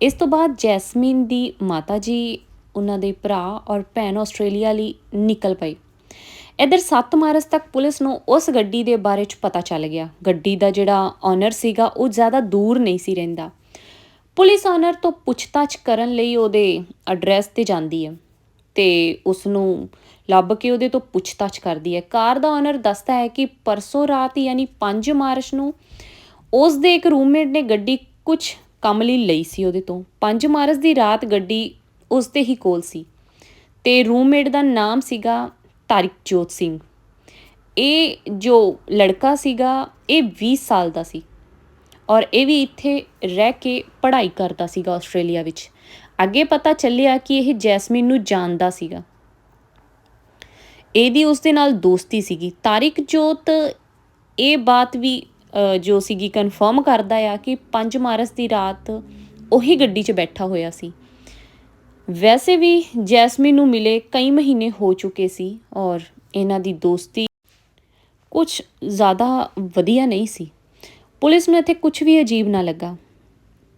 ਇਸ ਤੋਂ ਬਾਅਦ ਜੈਸਮੀਨ ਦੀ ਮਾਤਾ ਜੀ, ਉਹਨਾਂ ਦੇ ਭਰਾ ਔਰ ਭੈਣ ਆਸਟ੍ਰੇਲੀਆ ਲਈ ਨਿਕਲ ਪਏ ਇਧਰ 7 ਮਾਰਚ ਤੱਕ ਪੁਲਿਸ ਨੂੰ ਉਸ ਗੱਡੀ ਦੇ ਬਾਰੇ ਚ ਪਤਾ ਚੱਲ ਗਿਆ। ਗੱਡੀ ਦਾ ਜਿਹੜਾ ਓਨਰ ਸੀਗਾ, ਉਹ ਜ਼ਿਆਦਾ ਦੂਰ ਨਹੀਂ ਸੀ ਰਹਿੰਦਾ। ਪੁਲਿਸ ਓਨਰ ਤੋਂ ਪੁੱਛਤਾਛ ਕਰਨ ਲਈ ਉਹਦੇ ਐਡਰੈਸ ਤੇ ਜਾਂਦੀ ਹੈ ਤੇ ਉਸ ਨੂੰ ਲੱਭ ਕੇ ਉਹਦੇ ਤੋਂ ਪੁੱਛਤਾਛ ਕਰਦੀ ਹੈ। ਕਾਰ ਦਾ ਓਨਰ ਦੱਸਦਾ ਹੈ ਕਿ ਪਰਸੋਂ ਰਾਤ ਯਾਨੀ 5 ਮਾਰਚ ਨੂੰ ਉਸ ਦੇ ਇੱਕ ਰੂਮਮੇਟ ਨੇ ਗੱਡੀ ਕੁਝ ਕੰਮ ਲਈ ਲਈ ਸੀ ਉਹਦੇ ਤੋਂ। 5 ਮਾਰਚ ਦੀ ਰਾਤ ਗੱਡੀ ਉਸ ਦੇ ਹੀ ਕੋਲ ਸੀ ਤੇ ਰੂਮਮੇਟ ਦਾ ਨਾਮ ਸੀਗਾ ਤਾਰਿਕਜੋਤ ਸਿੰਘ। ਇਹ ਜੋ ਲੜਕਾ ਸੀਗਾ, ਇਹ 20 ਸਾਲ ਦਾ ਸੀ ਔਰ ਇਹ ਵੀ ਇੱਥੇ ਰਹਿ ਕੇ ਪੜ੍ਹਾਈ ਕਰਦਾ ਸੀਗਾ ਆਸਟ੍ਰੇਲੀਆ ਵਿੱਚ। ਅੱਗੇ ਪਤਾ ਚੱਲਿਆ ਕਿ ਇਹ ਜੈਸਮਿਨ ਨੂੰ ਜਾਣਦਾ ਸੀਗਾ। ਇਹਦੀ ਉਸ ਦੇ ਨਾਲ ਦੋਸਤੀ ਸੀਗੀ। ਤਾਰਿਕ ਜੋਤ ਇਹ ਬਾਤ ਵੀ ਜੋ ਸੀਗੀ ਕਨਫਰਮ ਕਰਦਾ ਆ ਕਿ 5 ਮਾਰਚ ਦੀ ਰਾਤ ਉਹੀ ਗੱਡੀ 'ਚ ਬੈਠਾ ਹੋਇਆ ਸੀ। ਵੈਸੇ ਵੀ ਜੈਸਮਿਨ ਨੂੰ ਮਿਲੇ ਕਈ ਮਹੀਨੇ ਹੋ ਚੁੱਕੇ ਸੀ ਔਰ ਇਹਨਾਂ ਦੀ ਦੋਸਤੀ ਕੁਝ ਜ਼ਿਆਦਾ ਵਧੀਆ ਨਹੀਂ ਸੀ। ਪੁਲਿਸ ਨੂੰ ਇੱਥੇ ਕੁਝ ਵੀ ਅਜੀਬ ਨਾ ਲੱਗਾ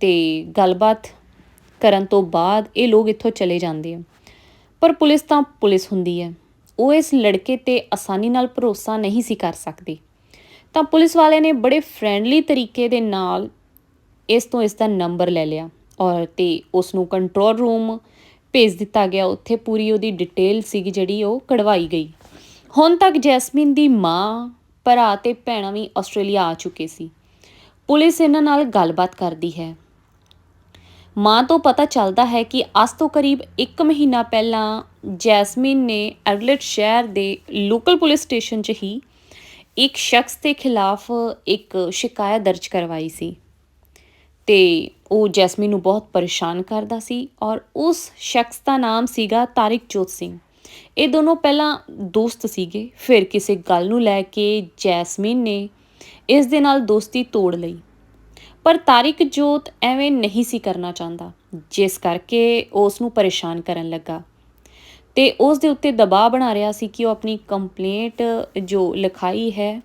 ਤੇ ਗੱਲਬਾਤ ਕਰਨ ਤੋਂ ਬਾਅਦ ਇਹ ਲੋਕ ਇੱਥੋਂ ਚਲੇ ਜਾਂਦੇ ਆ। ਪਰ ਪੁਲਿਸ ਤਾਂ ਪੁਲਿਸ ਹੁੰਦੀ ਹੈ ਉਹ ਇਸ ਲੜਕੇ ਤੇ ਆਸਾਨੀ ਨਾਲ ਭਰੋਸਾ ਨਹੀਂ ਸੀ ਕਰ ਸਕਦੀ। ਤਾਂ ਪੁਲਿਸ ਵਾਲੇ ਨੇ ਬੜੇ ਫ੍ਰੈਂਡਲੀ ਤਰੀਕੇ ਦੇ ਨਾਲ ਇਸ ਤੋਂ ਇਸ ਦਾ ਨੰਬਰ ਲੈ ਲਿਆ ਔਰ ਤੇ ਉਸ ਨੂੰ ਕੰਟਰੋਲ ਰੂਮ ਭੇਜ ਦਿੱਤਾ ਗਿਆ। ਉੱਥੇ ਪੂਰੀ ਉਹਦੀ ਡਿਟੇਲ ਸੀਗੀ ਜਿਹੜੀ ਉਹ ਕਢਵਾਈ ਗਈ। ਹੁਣ ਤੱਕ ਜੈਸਮੀਨ ਦੀ ਮਾਂ, ਭਰਾ ਤੇ ਭੈਣਾਂ ਵੀ ਆਸਟ੍ਰੇਲੀਆ ਆ ਚੁੱਕੇ ਸੀ। ਪੁਲਿਸ ਇਹਨਾਂ ਨਾਲ ਗੱਲਬਾਤ ਕਰਦੀ ਹੈ। ਮਾਂ ਤੋਂ ਪਤਾ ਚੱਲਦਾ ਹੈ ਕਿ ਅੱਜ ਤੋਂ ਕਰੀਬ 1 ਮਹੀਨਾ ਪਹਿਲਾਂ ਜੈਸਮੀਨ ਨੇ ਐਡਲਟ ਸ਼ਹਿਰ ਦੇ ਲੋਕਲ ਪੁਲਿਸ ਸਟੇਸ਼ਨ 'ਚ ਹੀ ਇੱਕ ਸ਼ਖਸ ਦੇ ਖਿਲਾਫ ਇੱਕ ਸ਼ਿਕਾਇਤ ਦਰਜ ਕਰਵਾਈ ਸੀ। ਤੇ ਉਹ ਜੈਸਮੀਨ ਨੂੰ ਬਹੁਤ ਪਰੇਸ਼ਾਨ ਕਰਦਾ ਸੀ ਔਰ ਉਸ ਸ਼ਖਸ ਦਾ ਨਾਮ ਸੀਗਾ ਤਾਰਿਕ ਜੋਤ ਸਿੰਘ। ਇਹ ਦੋਨੋਂ ਪਹਿਲਾਂ ਦੋਸਤ ਸੀਗੇ। ਫਿਰ ਕਿਸੇ ਗੱਲ ਨੂੰ ਲੈ ਕੇ ਜੈਸਮੀਨ ਨੇ ਇਸ ਦੇ ਨਾਲ ਦੋਸਤੀ ਤੋੜ ਲਈ। ਪਰ ਤਾਰਿਕ ਜੋਤ ਐਵੇਂ ਨਹੀਂ ਸੀ ਕਰਨਾ ਚਾਹੁੰਦਾ, ਜਿਸ ਕਰਕੇ ਉਸ ਨੂੰ ਪਰੇਸ਼ਾਨ ਕਰਨ ਲੱਗਾ। ਤੇ ਉਸ ਦੇ ਉੱਤੇ ਦਬਾਅ ਬਣਾ ਰਿਹਾ ਸੀ ਕਿ ਉਹ ਆਪਣੀ ਕੰਪਲੇਂਟ ਜੋ ਲਿਖਾਈ ਹੈ,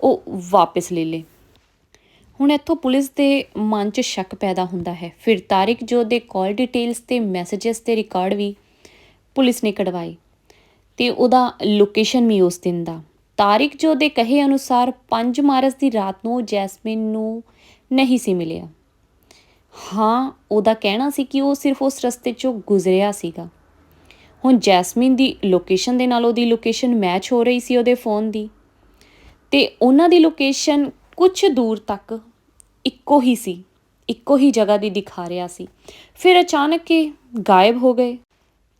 ਉਹ ਵਾਪਸ ਲੈ ਲੇ। ਹੁਣ ਇੱਥੋਂ ਪੁਲਿਸ ਦੇ ਮਨ 'ਚ ਸ਼ੱਕ ਪੈਦਾ ਹੁੰਦਾ ਹੈ। ਫਿਰ ਤਾਰਿਕ ਜੋਤ ਦੇ ਕਾਲ ਡਿਟੇਲਸ ਤੇ ਮੈਸੇजेस ਤੇ ਰਿਕਾਰਡ ਵੀ ਪੁਲਿਸ ਨੇ ਕਢਵਾਏ ਤੇ ਉਹਦਾ ਲੋਕੇਸ਼ਨ ਵੀ ਉਸ ਦਿਨ ਦਾ। ਤਾਰਿਕ ਜੋ ਦੇ ਕਹੇ ਅਨੁਸਾਰ 5 ਮਾਰਚ ਦੀ ਰਾਤ ਨੂੰ ਉਹ ਜੈਸਮਿਨ ਨੂੰ ਨਹੀਂ ਸੀ ਮਿਲਿਆ। ਹਾਂ, ਉਹਦਾ ਕਹਿਣਾ ਸੀ ਕਿ ਉਹ ਸਿਰਫ ਉਸ ਰਸਤੇ 'ਚੋਂ ਗੁਜ਼ਰਿਆ ਸੀਗਾ। ਹੁਣ ਜੈਸਮਿਨ ਦੀ ਲੋਕੇਸ਼ਨ ਦੇ ਨਾਲ ਉਹਦੀ ਲੋਕੇਸ਼ਨ ਮੈਚ ਹੋ ਰਹੀ ਸੀ ਉਹਦੇ ਫੋਨ ਦੀ। ਤੇ ਉਹਨਾਂ ਦੀ ਲੋਕੇਸ਼ਨ ਕੁਝ ਦੂਰ ਤੱਕ ਇੱਕੋ ਹੀ ਸੀ, ਇੱਕੋ ਹੀ ਜਗ੍ਹਾ ਦੀ ਦਿਖਾ ਰਿਹਾ ਸੀ। ਫਿਰ ਅਚਾਨਕ ਹੀ ਗਾਇਬ ਹੋ ਗਏ।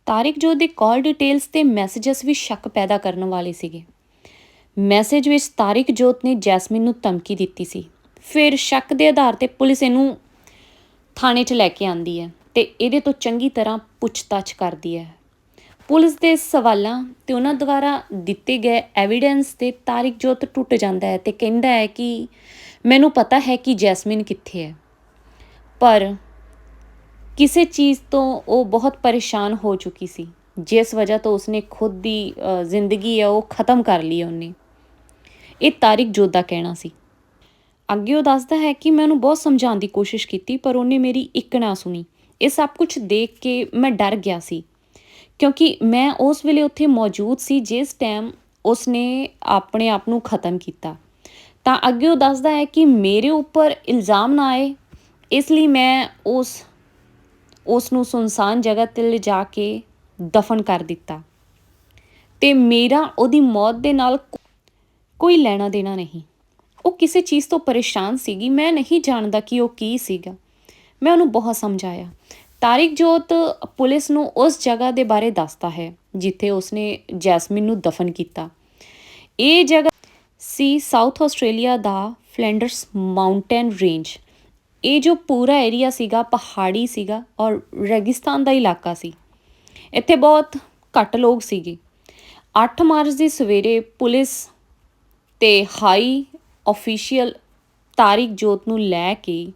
ਤਾਰਿਕ ਜੋ ਦੇ ਕਾਲ ਡਿਟੇਲਸ ਤੇ ਮੈਸੇजेस ਵੀ ਸ਼ੱਕ ਪੈਦਾ ਕਰਨ ਵਾਲੇ ਸੀਗੇ। ਮੈਸੇਜ ਵਿੱਚ ਤਾਰਿਕ ਜੋਤ ਨੇ ਜੈਸਮੀਨ ਨੂੰ ਧਮਕੀ ਦਿੱਤੀ ਸੀ। ਫਿਰ ਸ਼ੱਕ ਦੇ ਆਧਾਰ ਤੇ ਪੁਲਿਸ ਇਹਨੂੰ ਥਾਣੇ 'ਚ ਲੈ ਕੇ ਆਂਦੀ ਹੈ ਤੇ ਇਹਦੇ ਤੋਂ ਚੰਗੀ ਤਰ੍ਹਾਂ ਪੁੱਛਤਾਛ ਕਰਦੀ ਹੈ। ਪੁਲਿਸ ਦੇ ਸਵਾਲਾਂ ਤੇ ਉਹਨਾਂ ਦੁਆਰਾ ਦਿੱਤੇ ਗਏ ਐਵੀਡੈਂਸ ਤੇ ਤਾਰਿਕ ਜੋਤ ਟੁੱਟ ਜਾਂਦਾ ਹੈ ਤੇ ਕਹਿੰਦਾ ਹੈ ਕਿ ਮੈਨੂੰ ਪਤਾ ਹੈ ਕਿ ਜੈਸਮਿਨ ਕਿੱਥੇ ਹੈ। ਪਰ ਕਿਸੇ ਚੀਜ਼ ਤੋਂ ਉਹ ਬਹੁਤ ਪਰੇਸ਼ਾਨ ਹੋ ਚੁੱਕੀ ਸੀ। ਜਿਸ ਵਜ੍ਹਾ ਤੋਂ ਉਸਨੇ ਖੁਦ ਦੀ ਜ਼ਿੰਦਗੀ ਹੈ, ਉਹ ਖਤਮ ਕਰ ਲਈ ਹੈ ਉਹਨੇ। ਇਹ ਤਾਰਿਕ ਜੋਤ ਦਾ ਕਹਿਣਾ ਸੀ। ਅੱਗੇ ਉਹ ਦੱਸਦਾ ਹੈ ਕਿ ਮੈਂ ਉਹਨੂੰ ਬਹੁਤ ਸਮਝਾਉਣ ਦੀ ਕੋਸ਼ਿਸ਼ ਕੀਤੀ, ਪਰ ਉਹਨੇ ਮੇਰੀ ਇੱਕ ਨਾ ਸੁਣੀ। ਇਹ ਸਭ ਕੁਝ ਦੇਖ ਕੇ ਮੈਂ ਡਰ ਗਿਆ ਸੀ, ਕਿਉਂਕਿ ਮੈਂ ਉਸ ਵੇਲੇ ਉੱਥੇ ਮੌਜੂਦ ਸੀ ਜਿਸ ਟਾਈਮ ਉਸਨੇ ਆਪਣੇ ਆਪ ਨੂੰ ਖਤਮ ਕੀਤਾ। ਤਾਂ ਅੱਗੇ ਉਹ ਦੱਸਦਾ ਹੈ ਕਿ ਮੇਰੇ ਉੱਪਰ ਇਲਜ਼ਾਮ ਨਾ ਆਏ, ਇਸ ਲਈ ਮੈਂ ਉਸ ਉਸ ਨੂੰ ਸੁਨਸਾਨ ਜਗ੍ਹਾ ਤੇ ਲਿਜਾ ਕੇ ਦਫਨ ਕਰ ਦਿੱਤਾ। ਤੇ ਮੇਰਾ ਉਹਦੀ ਮੌਤ ਦੇ ਨਾਲ ਕੋਈ ਲੈਣਾ ਦੇਣਾ ਨਹੀਂ। ਉਹ ਕਿਸੇ ਚੀਜ਼ ਤੋਂ ਪਰੇਸ਼ਾਨ ਸੀਗੀ, ਮੈਂ ਨਹੀਂ ਜਾਣਦਾ ਕਿ ਉਹ ਕੀ ਸੀਗਾ। ਮੈਂ ਉਹਨੂੰ ਬਹੁਤ ਸਮਝਾਇਆ। ਤਾਰਿਕ ਜੋਤ ਪੁਲਿਸ ਨੂੰ ਉਸ ਜਗ੍ਹਾ ਦੇ ਬਾਰੇ ਦੱਸਦਾ ਹੈ, ਜਿੱਥੇ ਉਸਨੇ ਜੈਸਮਿਨ ਨੂੰ ਦਫਨ ਕੀਤਾ। ਇਹ ਜਗ੍ਹਾ ਸੀ ਸਾਊਥ ਆਸਟ੍ਰੇਲੀਆ ਦਾ ਫਲੈਂਡਰਸ ਮਾਊਂਟੇਨ ਰੇਂਜ। ਇਹ ਜੋ ਪੂਰਾ ਏਰੀਆ ਸੀਗਾ, ਪਹਾੜੀ ਸੀਗਾ ਔਰ ਰੈਗਿਸਤਾਨ ਦਾ ਇਲਾਕਾ ਸੀ। ਇੱਥੇ ਬਹੁਤ ਘੱਟ ਲੋਕ ਸੀਗੇ। 8 ਮਾਰਚ ਦੀ ਸਵੇਰੇ ਪੁਲਿਸ ਤੇ ਹਾਈ ਅਫੀਸ਼ੀਅਲ ਤਾਰਿਕ ਜੋਤ ਨੂੰ ਲੈ ਕੇ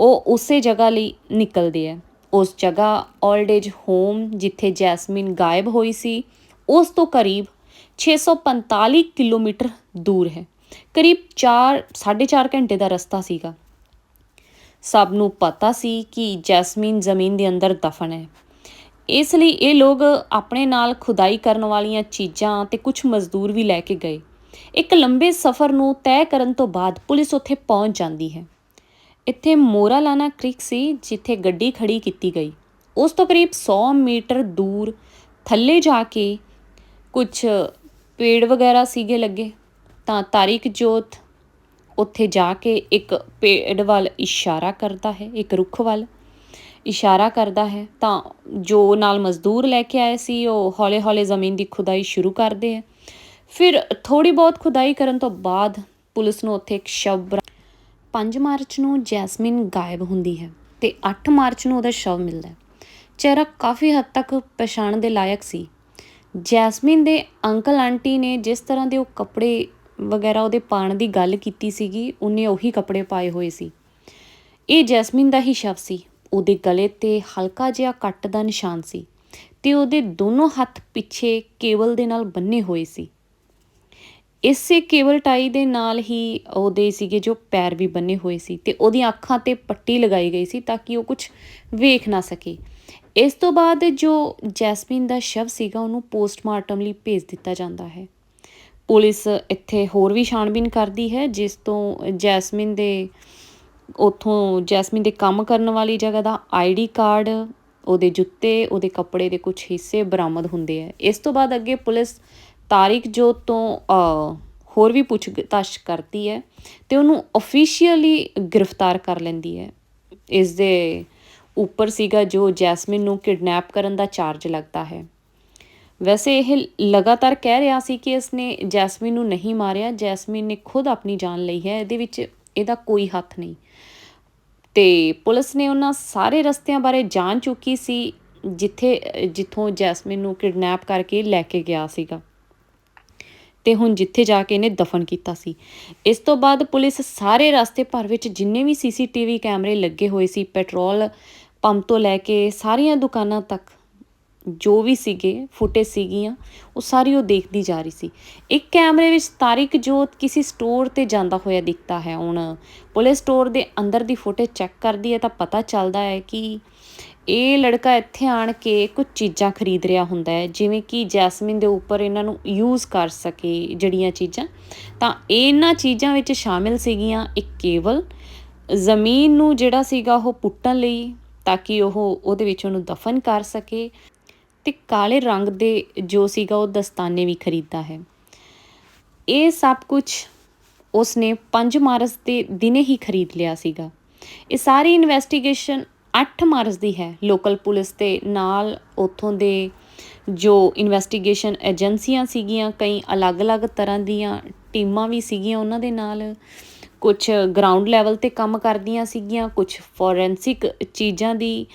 ਉਹ ਉਸੇ ਜਗ੍ਹਾ ਲਈ ਨਿਕਲਦੇ ਆ। ਉਸ ਜਗ੍ਹਾ 올ਡ ਏਜ ਹੋਮ ਜਿੱਥੇ ਜੈਸਮੀਨ ਗਾਇਬ ਹੋਈ ਸੀ, ਉਸ ਤੋਂ ਕਰੀਬ 645 ਕਿਲੋਮੀਟਰ ਦੂਰ ਹੈ। ਕਰੀਬ 4 4.5 ਘੰਟੇ ਦਾ ਰਸਤਾ ਸੀਗਾ। ਸਭ ਨੂੰ ਪਤਾ ਸੀ ਕਿ ਜੈਸਮੀਨ ਜ਼ਮੀਨ ਦੇ ਅੰਦਰ ਦਫਨ ਹੈ। ਇਸ ਲਈ ਇਹ ਲੋਕ ਆਪਣੇ ਨਾਲ ਖੁਦਾਈ ਕਰਨ ਵਾਲੀਆਂ ਚੀਜ਼ਾਂ ਤੇ ਕੁਝ ਮਜ਼ਦੂਰ ਵੀ ਲੈ ਕੇ ਗਏ। ਇੱਕ ਲੰਬੇ ਸਫ਼ਰ ਨੂੰ ਤੈਅ ਕਰਨ ਤੋਂ ਬਾਅਦ ਪੁਲਿਸ ਉੱਥੇ ਪਹੁੰਚ ਜਾਂਦੀ ਹੈ। ਇੱਥੇ ਮੋਰਾਲਾਨਾ ਕ੍ਰਿਕ ਸੀ, ਜਿੱਥੇ ਗੱਡੀ ਖੜੀ ਕੀਤੀ ਗਈ। ਉਸ ਤੋਂ ਕਰੀਬ 100 ਮੀਟਰ ਦੂਰ ਥੱਲੇ ਜਾ ਕੇ ਕੁਝ ਪੇੜ ਵਗੈਰਾ ਸੀਗੇ ਲੱਗੇ। ਤਾਂ ਤਾਰਿਕ ਜੋਤ ਉੱਥੇ ਜਾ ਕੇ ਇੱਕ ਪੇੜ ਵੱਲ ਇਸ਼ਾਰਾ ਕਰਦਾ ਹੈ, ਇੱਕ ਰੁੱਖ ਵੱਲ ਇਸ਼ਾਰਾ ਕਰਦਾ ਹੈ। ਤਾਂ ਜੋ ਨਾਲ ਮਜ਼ਦੂਰ ਲੈ ਕੇ ਆਏ ਸੀ, ਉਹ ਹੌਲੇ-ਹੌਲੇ ਜ਼ਮੀਨ ਦੀ ਖੁਦਾਈ ਸ਼ੁਰੂ ਕਰਦੇ ਹੈ। ਫਿਰ ਥੋੜੀ ਬਹੁਤ ਖੁਦਾਈ ਕਰਨ ਤੋਂ ਬਾਅਦ ਪੁਲਿਸ ਨੂੰ ਉੱਥੇ ਇੱਕ ਸ਼ਵ 5 ਮਾਰਚ ਨੂੰ ਜੈਸਮਿਨ ਗਾਇਬ ਹੁੰਦੀ ਹੈ ਤੇ 8 ਮਾਰਚ ਨੂੰ ਉਹਦਾ ਸ਼ਵ ਮਿਲਦਾ ਹੈ। ਚਿਹਰਾ ਕਾਫੀ ਹੱਦ ਤੱਕ ਪਛਾਣ ਦੇ ਲਾਇਕ ਸੀ। ਜੈਸਮਿਨ ਦੇ ਅੰਕਲ ਆਂਟੀ ਨੇ ਜਿਸ ਤਰ੍ਹਾਂ ਦੇ ਉਹ ਕੱਪੜੇ ਵਗੈਰਾ ਉਹਦੇ ਪਾਣ ਦੀ ਗੱਲ ਕੀਤੀ ਸੀਗੀ, ਉਹਨੇ ਉਹੀ ਕੱਪੜੇ ਪਾਏ ਹੋਏ ਸੀ। ਇਹ ਜੈਸਮਿਨ ਦਾ ਹੀ ਸ਼ਵ ਸੀ। ਉਹਦੇ ਗਲੇ ਤੇ ਹਲਕਾ ਜਿਹਾ ਕੱਟ ਦਾ ਨਿਸ਼ਾਨ ਸੀ ਤੇ ਉਹਦੇ ਦੋਨੋਂ ਹੱਥ ਪਿੱਛੇ ਕੇਬਲ ਦੇ ਨਾਲ ਬੰਨੇ ਹੋਏ ਸੀ। ਇਸੇ ਕੇਬਲ ਟਾਈ ਦੇ ਨਾਲ ਹੀ ਉਹਦੇ ਸੀਗੇ ਜੋ ਪੈਰ ਵੀ ਬੰਨੇ ਹੋਏ ਸੀ ਤੇ ਉਹਦੀਆਂ ਅੱਖਾਂ ਤੇ ਪੱਟੀ ਲਗਾਈ ਗਈ ਸੀ ਤਾਂ ਕਿ ਉਹ ਕੁਝ ਵੇਖ ਨਾ ਸਕੇ। ਇਸ ਤੋਂ ਬਾਅਦ ਜੋ ਜੈਸਮੀਨ ਦਾ ਸ਼ਵ ਸੀਗਾ, ਉਹਨੂੰ ਪੋਸਟਮਾਰਟਮ ਲਈ ਭੇਜ ਦਿੱਤਾ ਜਾਂਦਾ ਹੈ। ਪੁਲਿਸ ਇੱਥੇ ਹੋਰ ਵੀ ਛਾਣਬੀਨ ਕਰਦੀ ਹੈ, ਜਿਸ ਤੋਂ ਜੈਸਮੀਨ ਦੇ ਉਥੋਂ ਜੈਸਮੀਨ ਦੇ ਕੰਮ ਕਰਨ ਵਾਲੀ ਜਗ੍ਹਾ ਦਾ ਆਈਡੀ ਕਾਰਡ, ਉਹਦੇ ਜੁੱਤੇ, ਉਹਦੇ ਕੱਪੜੇ ਦੇ ਕੁਝ ਹਿੱਸੇ ਬਰਾਮਦ ਹੁੰਦੇ ਆ। ਇਸ ਤੋਂ ਬਾਅਦ ਅੱਗੇ ਪੁਲਿਸ ਤਾਰਿਕ ਜੋਤ ਤੋਂ ਹੋਰ ਵੀ ਪੁੱਛਤਾਛ ਕਰਦੀ ਹੈ ਤੇ ਉਹਨੂੰ ਅਫੀਸ਼ੀਅਲੀ ਗ੍ਰਿਫਤਾਰ ਕਰ ਲੈਂਦੀ ਹੈ। ਇਸ ਦੇ ਉੱਪਰ ਸੀਗਾ ਜੋ ਜੈਸਮਿਨ ਨੂੰ ਕਿਡਨੈਪ ਕਰਨ ਦਾ ਚਾਰਜ ਲੱਗਦਾ ਹੈ। ਵੈਸੇ ਇਹ ਲਗਾਤਾਰ ਕਹਿ ਰਿਹਾ ਸੀ ਕਿ ਇਸਨੇ ਜੈਸਮਿਨ ਨੂੰ ਨਹੀਂ ਮਾਰਿਆ, ਜੈਸਮਿਨ ਨੇ ਖੁਦ ਆਪਣੀ ਜਾਨ ਲਈ ਹੈ, ਇਹਦੇ ਵਿੱਚ ਇਹਦਾ ਕੋਈ ਹੱਥ ਨਹੀਂ। ਤੇ ਪੁਲਿਸ ਨੇ ਉਹਨਾਂ ਸਾਰੇ ਰਸਤਿਆਂ ਬਾਰੇ ਜਾਣ ਚੁੱਕੀ ਸੀ, ਜਿੱਥੇ, ਜਿੱਥੋਂ ਜੈਸਮਿਨ ਨੂੰ ਕਿਡਨੈਪ ਕਰਕੇ ਲੈ ਕੇ ਗਿਆ ਸੀਗਾ। ਤੇ ਹੁਣ ਜਿੱਥੇ ਜਾ ਕੇ ਇਹਨੇ ਦਫਨ ਕੀਤਾ ਸੀ। ਇਸ ਤੋਂ ਬਾਅਦ ਪੁਲਿਸ ਸਾਰੇ ਰਸਤੇ ਭਰ ਵਿੱਚ ਜਿੰਨੇ ਵੀ ਸੀਸੀਟੀਵੀ ਕੈਮਰੇ ਲੱਗੇ ਹੋਏ ਸੀ, ਪੈਟਰੋਲ ਪੰਪ ਤੋਂ ਲੈ ਕੇ ਸਾਰੀਆਂ ਦੁਕਾਨਾਂ ਤੱਕ ਜੋ ਵੀ ਸੀਗੇ, ਫੁਟੇਜ ਸੀਗੀਆਂ, ਉਹ ਸਾਰੀ ਉਹ ਦੇਖਦੀ ਜਾ ਰਹੀ ਸੀ। ਇੱਕ ਕੈਮਰੇ ਵਿੱਚ ਤਾਰਿਕ ਜੋਤ ਕਿਸੇ ਸਟੋਰ ਤੇ ਜਾਂਦਾ ਹੋਇਆ ਦਿਖਦਾ ਹੈ। ਹੁਣ ਪੁਲਿਸ ਸਟੋਰ ਦੇ ਅੰਦਰ ਦੀ ਫੁਟੇਜ ਚੈੱਕ ਕਰਦੀ ਹੈ ਤਾਂ ਪਤਾ ਚੱਲਦਾ ਹੈ ਕਿ ਇਹ ਲੜਕਾ ਇੱਥੇ ਆਣ ਕੇ ਕੁਝ ਚੀਜ਼ਾਂ ਖਰੀਦ ਰਿਹਾ ਹੁੰਦਾ ਹੈ, ਜਿਵੇਂ ਕਿ ਜੈਸਮਿਨ ਦੇ ਉੱਪਰ ਇਹਨਾਂ ਨੂੰ ਯੂਜ਼ ਕਰ ਸਕੇ ਜਿਹੜੀਆਂ ਚੀਜ਼ਾਂ। ਤਾਂ ਇਹਨਾਂ ਚੀਜ਼ਾਂ ਵਿੱਚ ਸ਼ਾਮਿਲ ਸੀਗੀਆਂ ਇੱਕ ਕੇਵਲ ਜ਼ਮੀਨ ਨੂੰ ਜਿਹੜਾ ਸੀਗਾ ਉਹ ਪੁੱਟਣ ਲਈ, ਤਾਂ ਕਿ ਉਹ ਉਹਦੇ ਵਿੱਚ ਉਹਨੂੰ ਦਫਨ ਕਰ ਸਕੇ ਤੇ ਕਾਲੇ ਰੰਗ ਦੇ ਜੋ ਸੀਗਾ ਉਹ ਦਸਤਾਨੇ ਵੀ ਖਰੀਦਦਾ ਹੈ। ਇਹ ਸਭ ਕੁਝ ਉਸਨੇ 5 ਮਾਰਚ ਦੇ ਦਿਨੇ ਹੀ ਖਰੀਦ ਲਿਆ ਸੀਗਾ। ਇਹ ਸਾਰੀ ਇਨਵੈਸਟੀਗੇਸ਼ਨ 8 ਮਾਰਚ ਦੀ ਹੈ। ਲੋਕਲ ਪੁਲਿਸ ਤੇ ਨਾਲ ਉਥੋਂ ਦੇ ਜੋ ਇਨਵੈਸਟੀਗੇਸ਼ਨ ਏਜੰਸੀਆਂ ਸੀਗੀਆਂ, ਕਈ ਅਲੱਗ-ਅਲੱਗ ਤਰ੍ਹਾਂ ਦੀਆਂ ਟੀਮਾਂ ਵੀ ਸੀਗੀਆਂ ਉਹਨਾਂ ਦੇ ਨਾਲ। ਕੁਝ ਗਰਾਊਂਡ ਲੈਵਲ ਤੇ ਕੰਮ ਕਰਦੀਆਂ ਸੀਗੀਆਂ ਕੁਝ ਫੋਰੈਂਸਿਕ ਚੀਜ਼ਾਂ ਦੀ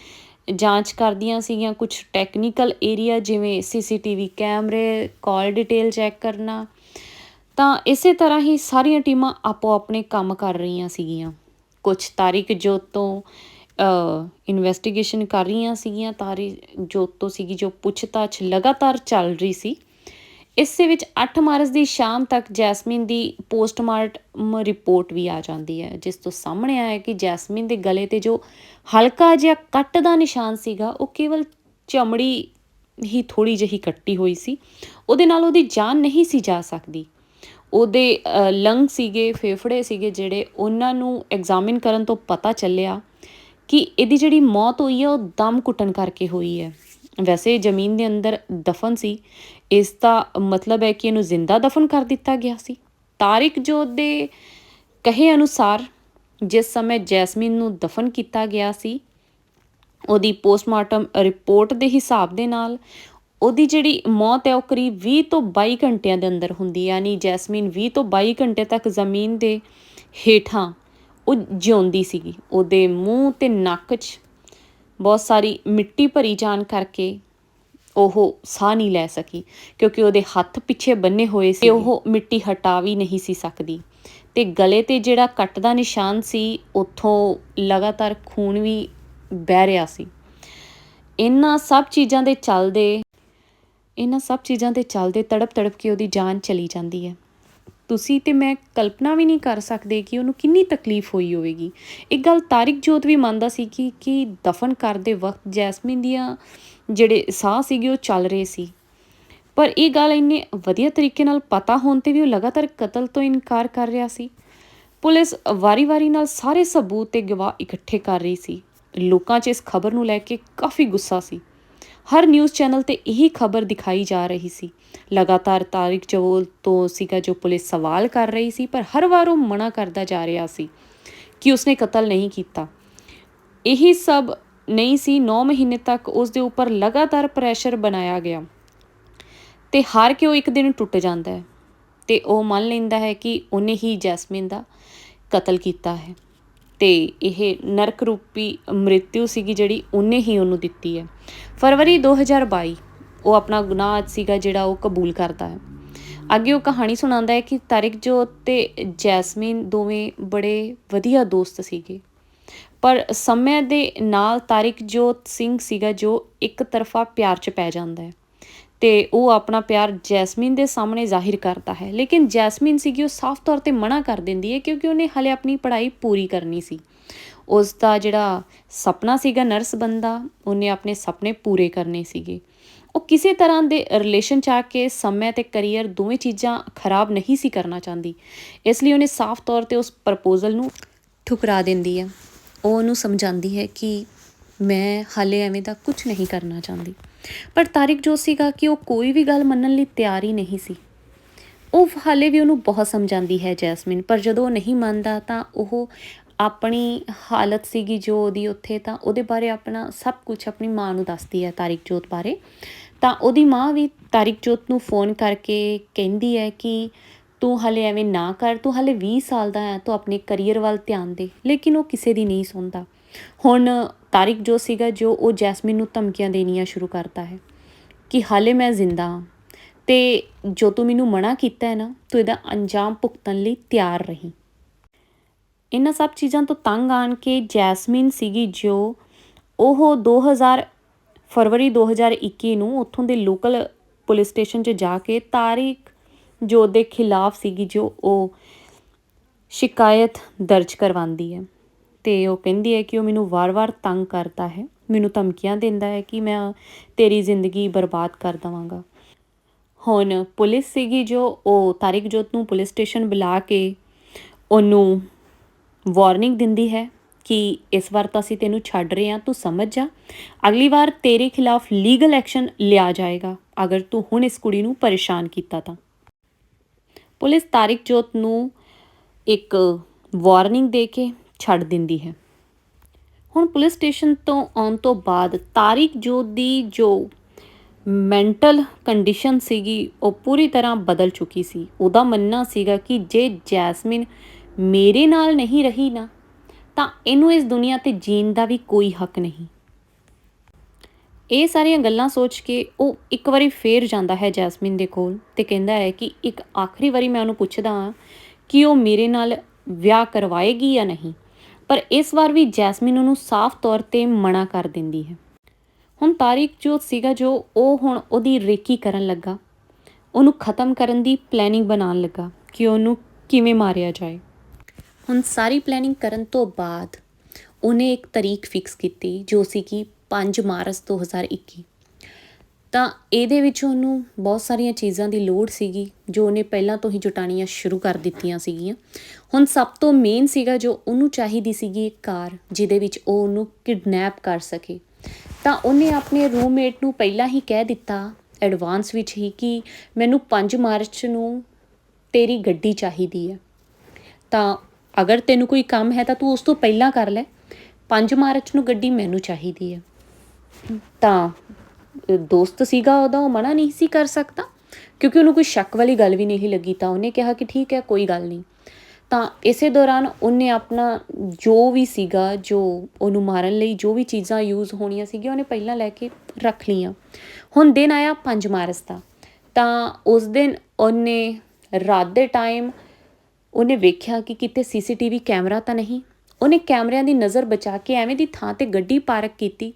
ਜਾਂਚ ਕਰਦੀਆਂ ਸੀਗੀਆਂ ਕੁਝ ਟੈਕਨੀਕਲ ਏਰੀਆ ਜਿਵੇਂ ਸੀਸੀਟੀਵੀ ਕੈਮਰੇ ਕਾਲ ਡਿਟੇਲ ਚੈੱਕ ਕਰਨਾ। ਤਾਂ ਇਸੇ ਤਰ੍ਹਾਂ ਹੀ ਸਾਰੀਆਂ ਟੀਮਾਂ ਆਪੋ ਆਪਣੇ ਕੰਮ ਕਰ ਰਹੀਆਂ ਸੀਗੀਆਂ। ਕੁਝ ਤਾਰੀਖ ਜੋ ਤੋਂ ਇਨਵੈਸਟੀਗੇਸ਼ਨ ਕਰ ਰਹੀਆਂ ਸੀਗੀਆਂ, ਤਾਰੀ ਜੋਤ ਤੋਂ ਸੀਗੀ ਜੋ ਪੁੱਛਤਾਛ ਲਗਾਤਾਰ ਚੱਲ ਰਹੀ ਸੀ। ਇਸੇ ਵਿੱਚ 8 ਮਾਰਚ ਦੀ ਸ਼ਾਮ ਤੱਕ ਜੈਸਮੀਨ ਦੀ ਪੋਸਟਮਾਰਟਮ ਰਿਪੋਰਟ ਵੀ ਆ ਜਾਂਦੀ ਹੈ, ਜਿਸ ਤੋਂ ਸਾਹਮਣੇ ਆਇਆ ਕਿ ਜੈਸਮਿਨ ਦੇ ਗਲੇ ਤੇ ਜੋ ਹਲਕਾ ਜਿਹਾ ਕੱਟ ਦਾ ਨਿਸ਼ਾਨ ਸੀਗਾ, ਉਹ ਕੇਵਲ ਚਮੜੀ ਹੀ ਥੋੜੀ ਜਿਹੀ ਕੱਟੀ ਹੋਈ ਸੀ। ਉਹਦੇ ਨਾਲ ਉਹਦੀ ਜਾਨ ਨਹੀਂ ਸੀ ਜਾ ਸਕਦੀ। ਉਹਦੇ ਲੰਗ ਸੀਗੇ, ਫੇਫੜੇ ਸੀਗੇ, ਜਿਹੜੇ ਉਹਨਾਂ ਨੂੰ ਐਗਜ਼ਾਮਿਨ ਕਰਨ ਤੋਂ ਪਤਾ ਚੱਲਿਆ ਕਿ ਇਹਦੀ ਜਿਹੜੀ ਮੌਤ ਹੋਈ ਹੈ ਉਹ ਦਮ ਘੁੱਟਣ ਕਰਕੇ ਹੋਈ ਹੈ। ਵੈਸੇ ਜ਼ਮੀਨ ਦੇ ਅੰਦਰ ਦਫਨ ਸੀ। ਇਸ ਦਾ ਮਤਲਬ ਹੈ ਕਿ ਇਹਨੂੰ ਜ਼ਿੰਦਾ ਦਫਨ ਕਰ ਦਿੱਤਾ ਗਿਆ ਸੀ। ਤਾਰਿਕ ਜੋਤ ਦੇ ਕਹੇ ਅਨੁਸਾਰ ਜਿਸ ਸਮੇਂ ਜੈਸਮੀਨ ਨੂੰ ਦਫਨ ਕੀਤਾ ਗਿਆ ਸੀ, ਉਹਦੀ ਪੋਸਟਮਾਰਟਮ ਰਿਪੋਰਟ ਦੇ ਹਿਸਾਬ ਦੇ ਨਾਲ ਉਹਦੀ ਜਿਹੜੀ ਮੌਤ ਹੈ, ਉਹ ਕਰੀਬ 20 ਤੋਂ 22 ਘੰਟਿਆਂ ਦੇ ਅੰਦਰ ਹੁੰਦੀ ਯਾਨੀ ਜੈਸਮੀਨ 20 ਤੋਂ 22 ਘੰਟੇ ਤੱਕ ਜ਼ਮੀਨ ਦੇ ਹੇਠਾਂ ਉਹ ਜਿਉਂਦੀ ਸੀਗੀ। ਉਹਦੇ ਮੂੰਹ ਤੇ ਨੱਕ 'ਚ ਬਹੁਤ ਸਾਰੀ ਮਿੱਟੀ ਭਰੀ ਜਾਣ ਕਰਕੇ ਉਹ ਸਾਹ ਨਹੀਂ ਲੈ ਸਕੀ, ਕਿਉਂਕਿ ਉਹਦੇ ਹੱਥ ਪਿੱਛੇ ਬੰਨੇ ਹੋਏ ਸੀ। ਉਹ ਮਿੱਟੀ ਹਟਾ ਵੀ ਨਹੀਂ ਸੀ ਸਕਦੀ। ਤੇ ਗਲੇ ਤੇ ਜਿਹੜਾ ਕੱਟ ਦਾ ਨਿਸ਼ਾਨ ਸੀ, ਉੱਥੋਂ ਲਗਾਤਾਰ ਖੂਨ ਵੀ ਵਹਿ ਰਿਹਾ ਸੀ। ਇਹਨਾਂ ਸਭ ਚੀਜ਼ਾਂ ਦੇ ਚੱਲਦੇ, ਇਹਨਾਂ ਸਭ ਚੀਜ਼ਾਂ ਦੇ ਚੱਲਦੇ ਤੜਪ ਤੜਪ ਕੇ ਉਹਦੀ ਜਾਨ ਚਲੀ ਜਾਂਦੀ ਹੈ। ਤੁਸੀਂ ਤੇ ਮੈਂ ਕਲਪਨਾ ਵੀ ਨਹੀਂ ਕਰ ਸਕਦੇ ਕਿ ਉਹਨੂੰ ਕਿੰਨੀ ਤਕਲੀਫ ਹੋਈ ਹੋਵੇਗੀ। ਇੱਕ ਗੱਲ ਤਾਰਿਕ ਜੋਤ ਵੀ ਮੰਨਦਾ ਸੀ ਕਿ ਕਿ ਦਫਨ ਕਰਦੇ ਵਕਤ ਜੈਸਮੀਨ ਦੀਆਂ ਜਿਹੜੇ ਸਾਹ ਸੀਗੇ ਉਹ ਚੱਲ ਰਹੇ ਸੀ। ਪਰ ਇਹ ਗੱਲ ਇੰਨੇ ਵਧੀਆ ਤਰੀਕੇ ਨਾਲ ਪਤਾ ਹੋਣ ਤੇ ਵੀ ਉਹ ਲਗਾਤਾਰ ਕਤਲ ਤੋਂ ਇਨਕਾਰ ਕਰ ਰਿਹਾ ਸੀ। ਪੁਲਿਸ ਵਾਰੀ-ਵਾਰੀ ਨਾਲ ਸਾਰੇ ਸਬੂਤ ਤੇ ਗਵਾਹ ਇਕੱਠੇ ਕਰ ਰਹੀ ਸੀ। ਲੋਕਾਂ 'ਚ ਇਸ ਖਬਰ ਨੂੰ ਲੈ ਕੇ ਕਾਫੀ ਗੁੱਸਾ ਸੀ। ਹਰ ਨਿਊਜ਼ ਚੈਨਲ ਤੇ ਇਹੀ ਖਬਰ ਦਿਖਾਈ ਜਾ ਰਹੀ ਸੀ। ਲਗਾਤਾਰ ਤਾਰਿਕ ਜਵੋਲ ਤੋਂ ਸੀਗਾ ਜੋ ਪੁਲਿਸ ਸਵਾਲ ਕਰ ਰਹੀ ਸੀ, ਪਰ ਹਰ ਵਾਰ ਉਹ ਮਨਾ ਕਰਦਾ ਜਾ ਰਿਹਾ ਸੀ ਕਿ ਉਸਨੇ ਕਤਲ ਨਹੀਂ ਕੀਤਾ। ਇਹੀ ਸਭ ਨਹੀਂ ਸੀ 9 ਮਹੀਨੇ ਤੱਕ ਉਸ ਦੇ ਉੱਪਰ ਲਗਾਤਾਰ ਪ੍ਰੈਸ਼ਰ ਬਣਾਇਆ ਗਿਆ। ਤੇ ਹਾਰ ਕੇ ਉਹ ਇੱਕ ਦਿਨ ਟੁੱਟ ਜਾਂਦਾ ਹੈ ਤੇ ਉਹ ਮੰਨ ਲੈਂਦਾ ਹੈ ਕਿ ਉਹਨੇ ਹੀ ਜੈਸਮਿਨ ਦਾ ਕਤਲ ਕੀਤਾ ਹੈ। ਅਤੇ ਇਹ ਨਰਕ ਰੂਪੀ ਮ੍ਰਿਤਿੂ ਸੀਗੀ ਜਿਹੜੀ ਉਹਨੇ ਹੀ ਉਹਨੂੰ ਦਿੱਤੀ ਹੈ। ਫਰਵਰੀ 2022 ਉਹ ਆਪਣਾ ਗੁਨਾਹ ਸੀਗਾ ਜਿਹੜਾ ਉਹ ਕਬੂਲ ਕਰਦਾ ਹੈ। ਅੱਗੇ ਉਹ ਕਹਾਣੀ ਸੁਣਾਉਂਦਾ ਹੈ ਕਿ ਤਾਰਿਕ ਜੋਤ ਤੇ ਜੈਸਮੀਨ ਦੋਵੇਂ ਬੜੇ ਵਧੀਆ ਦੋਸਤ ਸੀਗੇ। ਪਰ ਸਮੇਂ ਦੇ ਨਾਲ ਤਾਰਿਕ ਜੋਤ ਸਿੰਘ ਸੀਗਾ ਜੋ ਇੱਕ ਤਰਫਾ ਪਿਆਰ 'ਚ ਪੈ ਜਾਂਦਾ ਹੈ। ਤੇ ਉਹ ਆਪਣਾ ਪਿਆਰ ਜੈਸਮੀਨ ਦੇ ਸਾਹਮਣੇ ਜ਼ਾਹਿਰ ਕਰਦਾ ਹੈ। ਲੇਕਿਨ ਜੈਸਮੀਨ ਸੀਗੀ, ਉਹ ਸਾਫ਼ ਤੌਰ ਤੇ ਮਨਾ ਕਰ ਦਿੰਦੀ ਹੈ ਕਿਉਂਕਿ ਉਹਨੇ ਹਲੇ ਆਪਣੀ ਪੜ੍ਹਾਈ ਪੂਰੀ ਕਰਨੀ ਸੀ। ਉਸ ਦਾ ਜਿਹੜਾ ਸੁਪਨਾ ਸੀਗਾ ਨਰਸ ਬੰਦਾ, ਉਹਨੇ ਆਪਣੇ ਸੁਪਨੇ ਪੂਰੇ ਕਰਨੇ ਸੀਗੇ। ਉਹ ਕਿਸੇ ਤਰ੍ਹਾਂ ਦੇ ਰਿਲੇਸ਼ਨ ਚ ਆ ਕੇ ਸਮੇਂ ਤੇ ਕੈਰੀਅਰ ਦੋਵੇਂ ਚੀਜ਼ਾਂ ਖਰਾਬ ਨਹੀਂ ਸੀ ਕਰਨਾ ਚਾਹੁੰਦੀ। ਇਸ ਲਈ ਉਹਨੇ ਸਾਫ਼ ਤੌਰ ਤੇ ਉਸ ਪ੍ਰਪੋਜ਼ਲ ਨੂੰ ਠੁਕਰਾ ਦਿੰਦੀ ਹੈ। ਉਹ ਉਹਨੂੰ ਸਮਝਾਉਂਦੀ ਹੈ ਕਿ ਮੈਂ ਹਾਲੇ ਐਵੇਂ ਦਾ ਕੁਝ ਨਹੀਂ ਕਰਨਾ ਚਾਹੁੰਦੀ। ਪਰ ਤਾਰਿਕ ਜੋ ਸੀਗਾ ਕਿ ਉਹ ਕੋਈ ਵੀ ਗੱਲ ਮੰਨਣ ਲਈ ਤਿਆਰ ਹੀ ਨਹੀਂ ਸੀ। ਉਹ ਹਾਲੇ ਵੀ ਉਹਨੂੰ ਬਹੁਤ ਸਮਝਾਉਂਦੀ ਹੈ ਜੈਸਮਿਨ, ਪਰ ਜਦੋਂ ਉਹ ਨਹੀਂ ਮੰਨਦਾ ਤਾਂ ਉਹ ਆਪਣੀ ਹਾਲਤ ਸੀਗੀ ਜੋ ਉਹਦੀ ਉੱਥੇ, ਤਾਂ ਉਹਦੇ ਬਾਰੇ ਆਪਣਾ ਸਭ ਕੁਝ ਆਪਣੀ ਮਾਂ ਨੂੰ ਦੱਸਦੀ ਹੈ ਤਾਰਿਕ ਜੋਤ ਬਾਰੇ। ਤਾਂ ਉਹਦੀ ਮਾਂ ਵੀ ਤਾਰਿਕ ਜੋਤ ਨੂੰ ਫੋਨ ਕਰਕੇ ਕਹਿੰਦੀ ਹੈ ਕਿ ਤੂੰ ਹਲੇ ਐਵੇਂ ਨਾ ਕਰ, ਤੂੰ ਹਲੇ 20 ਸਾਲ ਦਾ ਹੈ, ਤੂੰ ਆਪਣੇ ਕੈਰੀਅਰ ਵੱਲ ਧਿਆਨ ਦੇ। ਲੇਕਿਨ ਉਹ ਕਿਸੇ ਦੀ ਨਹੀਂ ਸੁਣਦਾ। ਹੁਣ ਤਾਰਿਕ ਜੋ ਸੀਗਾ, ਜੋ ਉਹ ਜੈਸਮਿਨ ਨੂੰ ਧਮਕੀਆਂ ਦੇਣੀਆਂ ਸ਼ੁਰੂ ਕਰਦਾ ਹੈ ਕਿ ਹਾਲੇ ਮੈਂ ਜ਼ਿੰਦਾ ਹਾਂ ਤੇ ਜੋ ਤੂੰ ਮੈਨੂੰ ਮਨਾ ਕੀਤਾ ਹੈ ਨਾ, ਤੂੰ ਇਹਦਾ ਅੰਜਾਮ ਭੁਗਤਣ ਲਈ ਤਿਆਰ ਰਹੀਂ। ਇਹਨਾਂ ਸਭ ਚੀਜ਼ਾਂ ਤੋਂ ਤੰਗ ਆਣ ਕੇ ਜੈਸਮਿਨ ਸੀਗੀ, ਜੋ ਉਹ 2000 ਫਰਵਰੀ 2021 ਨੂੰ ਉੱਥੋਂ ਦੇ ਲੋਕਲ ਪੁਲਿਸ ਸਟੇਸ਼ਨ 'ਚ ਜਾ ਕੇ ਤਾਰਿਕ ਜੋ ਦੇ ਖਿਲਾਫ ਸੀਗੀ, ਜੋ ਉਹ ਸ਼ਿਕਾਇਤ ਦਰਜ ਕਰਵਾਉਂਦੀ ਹੈ। ਤੇ ਉਹ ਕਹਿੰਦੀ ਹੈ ਕਿ ਉਹ ਮੈਨੂੰ ਵਾਰ-ਵਾਰ ਤੰਗ ਕਰਦਾ ਹੈ। ਮੈਨੂੰ ਧਮਕੀਆਂ ਦਿੰਦਾ ਹੈ ਕਿ ਮੈਂ ਤੇਰੀ ਜ਼ਿੰਦਗੀ ਬਰਬਾਦ ਕਰ ਦਵਾਂਗਾ। ਹੁਣ ਪੁਲਿਸ ਸੀਗੀ ਜੋ ਉਹ ਤਾਰਿਕ ਜੋਤ ਨੂੰ ਪੁਲਿਸ ਸਟੇਸ਼ਨ ਬੁਲਾ ਕੇ ਉਹਨੂੰ ਵਾਰਨਿੰਗ ਦਿੰਦੀ ਹੈ ਕਿ ਇਸ ਵਾਰ ਤਾਂ ਅਸੀਂ ਤੈਨੂੰ ਛੱਡ ਰਹੇ ਹਾਂ, ਤੂੰ ਸਮਝ ਜਾ। ਅਗਲੀ ਵਾਰ ਤੇਰੇ ਖਿਲਾਫ ਲੀਗਲ ਐਕਸ਼ਨ ਲਿਆ ਜਾਏਗਾ, ਅਗਰ ਤੂੰ ਹੁਣ ਇਸ ਕੁੜੀ ਨੂੰ ਪਰੇਸ਼ਾਨ ਕੀਤਾ ਤਾਂ। ਪੁਲਿਸ ਤਾਰਿਕ ਜੋਤ ਨੂੰ ਇੱਕ ਵਾਰਨਿੰਗ ਦੇ ਕੇ ਛੱਡ ਦਿੰਦੀ ਹੈ। ਹੁਣ ਪੁਲਿਸ ਸਟੇਸ਼ਨ ਤੋਂ ਆਉਣ ਤੋਂ ਬਾਅਦ ਤਾਰਿਕ ਜੋਤ ਦੀ ਜੋ ਮੈਂਟਲ ਕੰਡੀਸ਼ਨ ਸੀਗੀ, ਉਹ ਪੂਰੀ ਤਰ੍ਹਾਂ ਬਦਲ ਚੁੱਕੀ ਸੀ। ਉਹਦਾ ਮੰਨਣਾ ਸੀਗਾ ਕਿ ਜੇ ਜੈਸਮਿਨ ਮੇਰੇ ਨਾਲ ਨਹੀਂ ਰਹੀ ਨਾ, ਤਾਂ ਇਹਨੂੰ ਇਸ ਦੁਨੀਆ ਤੇ ਜੀਣ ਦਾ ਵੀ ਕੋਈ ਹੱਕ ਨਹੀਂ। ਇਹ ਸਾਰੀਆਂ ਗੱਲਾਂ ਸੋਚ ਕੇ ਉਹ ਇੱਕ ਵਾਰੀ ਫੇਰ ਜਾਂਦਾ ਹੈ ਜੈਸਮਿਨ ਦੇ ਕੋਲ ਤੇ ਕਹਿੰਦਾ ਹੈ ਕਿ ਇੱਕ ਆਖਰੀ ਵਾਰੀ ਮੈਂ ਉਹਨੂੰ ਪੁੱਛਦਾ ਹਾਂ ਕਿ ਉਹ ਮੇਰੇ ਨਾਲ ਵਿਆਹ ਕਰਵਾਏਗੀ ਜਾਂ ਨਹੀਂ। ਪਰ ਇਸ ਵਾਰ ਵੀ ਜੈਸਮਿਨ ਉਹਨੂੰ ਸਾਫ਼ ਤੌਰ ਤੇ ਮਨਾ ਕਰ ਦਿੰਦੀ ਹੈ। ਹੁਣ ਤਾਰਿਕ ਜੋ ਸੀਗਾ ਜੋ ਉਹ ਹੁਣ ਉਹਦੀ ਰੇਕੀ ਕਰਨ ਲੱਗਾ। ਉਹਨੂੰ ਖਤਮ ਕਰਨ ਦੀ ਪਲੈਨਿੰਗ ਬਣਾਉਣ ਲੱਗਾ ਕਿ ਉਹਨੂੰ ਕਿਵੇਂ ਮਾਰਿਆ ਜਾਏ। ਹੁਣ ਸਾਰੀ ਪਲੈਨਿੰਗ ਕਰਨ ਤੋਂ ਬਾਅਦ ਉਹਨੇ ਇੱਕ ਤਾਰੀਖ ਫਿਕਸ ਕੀਤੀ ਜੋ ਸੀ ਕਿ 5 ਮਾਰਚ 2021 ਤਾਂ ਇਹਦੇ ਵਿੱਚ ਉਹਨੂੰ ਬਹੁਤ ਸਾਰੀਆਂ ਚੀਜ਼ਾਂ ਦੀ ਲੋੜ ਸੀਗੀ, ਜੋ ਉਹਨੇ ਪਹਿਲਾਂ ਤੋਂ ਹੀ ਜੁਟਾਣੀਆਂ ਸ਼ੁਰੂ ਕਰ ਦਿੱਤੀਆਂ ਸੀਗੀਆਂ। ਹੁਣ ਸਭ ਤੋਂ ਮੇਨ ਸੀਗਾ ਜੋ ਉਹਨੂੰ ਚਾਹੀਦੀ ਸੀਗੀ ਇੱਕ ਕਾਰ, ਜਿਹਦੇ ਵਿੱਚ ਉਹ ਉਹਨੂੰ ਕਿਡਨੈਪ ਕਰ ਸਕੇ। ਤਾਂ ਉਹਨੇ ਆਪਣੇ ਰੂਮਮੇਟ ਨੂੰ ਪਹਿਲਾਂ ਹੀ ਕਹਿ ਦਿੱਤਾ ਐਡਵਾਂਸ ਵਿੱਚ ਹੀ, ਕਿ ਮੈਨੂੰ 5 ਮਾਰਚ ਨੂੰ ਤੇਰੀ ਗੱਡੀ ਚਾਹੀਦੀ ਹੈ। ਤਾਂ ਅਗਰ ਤੈਨੂੰ ਕੋਈ ਕੰਮ ਹੈ ਤਾਂ ਤੂੰ ਉਸ ਤੋਂ ਪਹਿਲਾਂ ਕਰ ਲੈ 5 ਮਾਰਚ ਨੂੰ ਗੱਡੀ ਮੈਨੂੰ ਚਾਹੀਦੀ ਹੈ। ਤਾਂ ਦੋਸਤ ਸੀਗਾ ਉਹਦਾ, ਉਹ ਮਨਾ ਨਹੀਂ ਸੀ ਕਰ ਸਕਦਾ। ਕਿਉਂਕਿ ਉਹਨੂੰ ਕੋਈ ਸ਼ੱਕ ਵਾਲੀ ਗੱਲ ਵੀ ਨਹੀਂ ਲੱਗੀ ਤਾਂ ਉਹਨੇ ਕਿਹਾ ਕਿ ਠੀਕ ਹੈ, ਕੋਈ ਗੱਲ ਨਹੀਂ। ਤਾਂ ਇਸੇ ਦੌਰਾਨ ਉਹਨੇ ਆਪਣਾ ਜੋ ਵੀ ਸੀਗਾ, ਜੋ ਉਹਨੂੰ ਮਾਰਨ ਲਈ ਜੋ ਵੀ ਚੀਜ਼ਾਂ ਯੂਜ਼ ਹੋਣੀਆਂ ਸੀਗੀਆਂ, ਉਹਨੇ ਪਹਿਲਾਂ ਲੈ ਕੇ ਰੱਖ ਲਈਆਂ। ਹੁਣ ਦਿਨ ਆਇਆ 5 ਮਾਰਚ ਦਾ। ਤਾਂ ਉਸ ਦਿਨ ਉਹਨੇ ਰਾਤ ਦੇ ਟਾਈਮ ਉਹਨੇ ਵੇਖਿਆ ਕਿ ਕਿਤੇ ਸੀਸੀਟੀਵੀ ਕੈਮਰਾ ਤਾਂ ਨਹੀਂ। ਉਹਨੇ ਕੈਮਰਿਆਂ ਦੀ ਨਜ਼ਰ ਬਚਾ ਕੇ ਐਵੇਂ ਦੀ ਥਾਂ ਤੇ ਗੱਡੀ ਪਾਰਕ ਕੀਤੀ,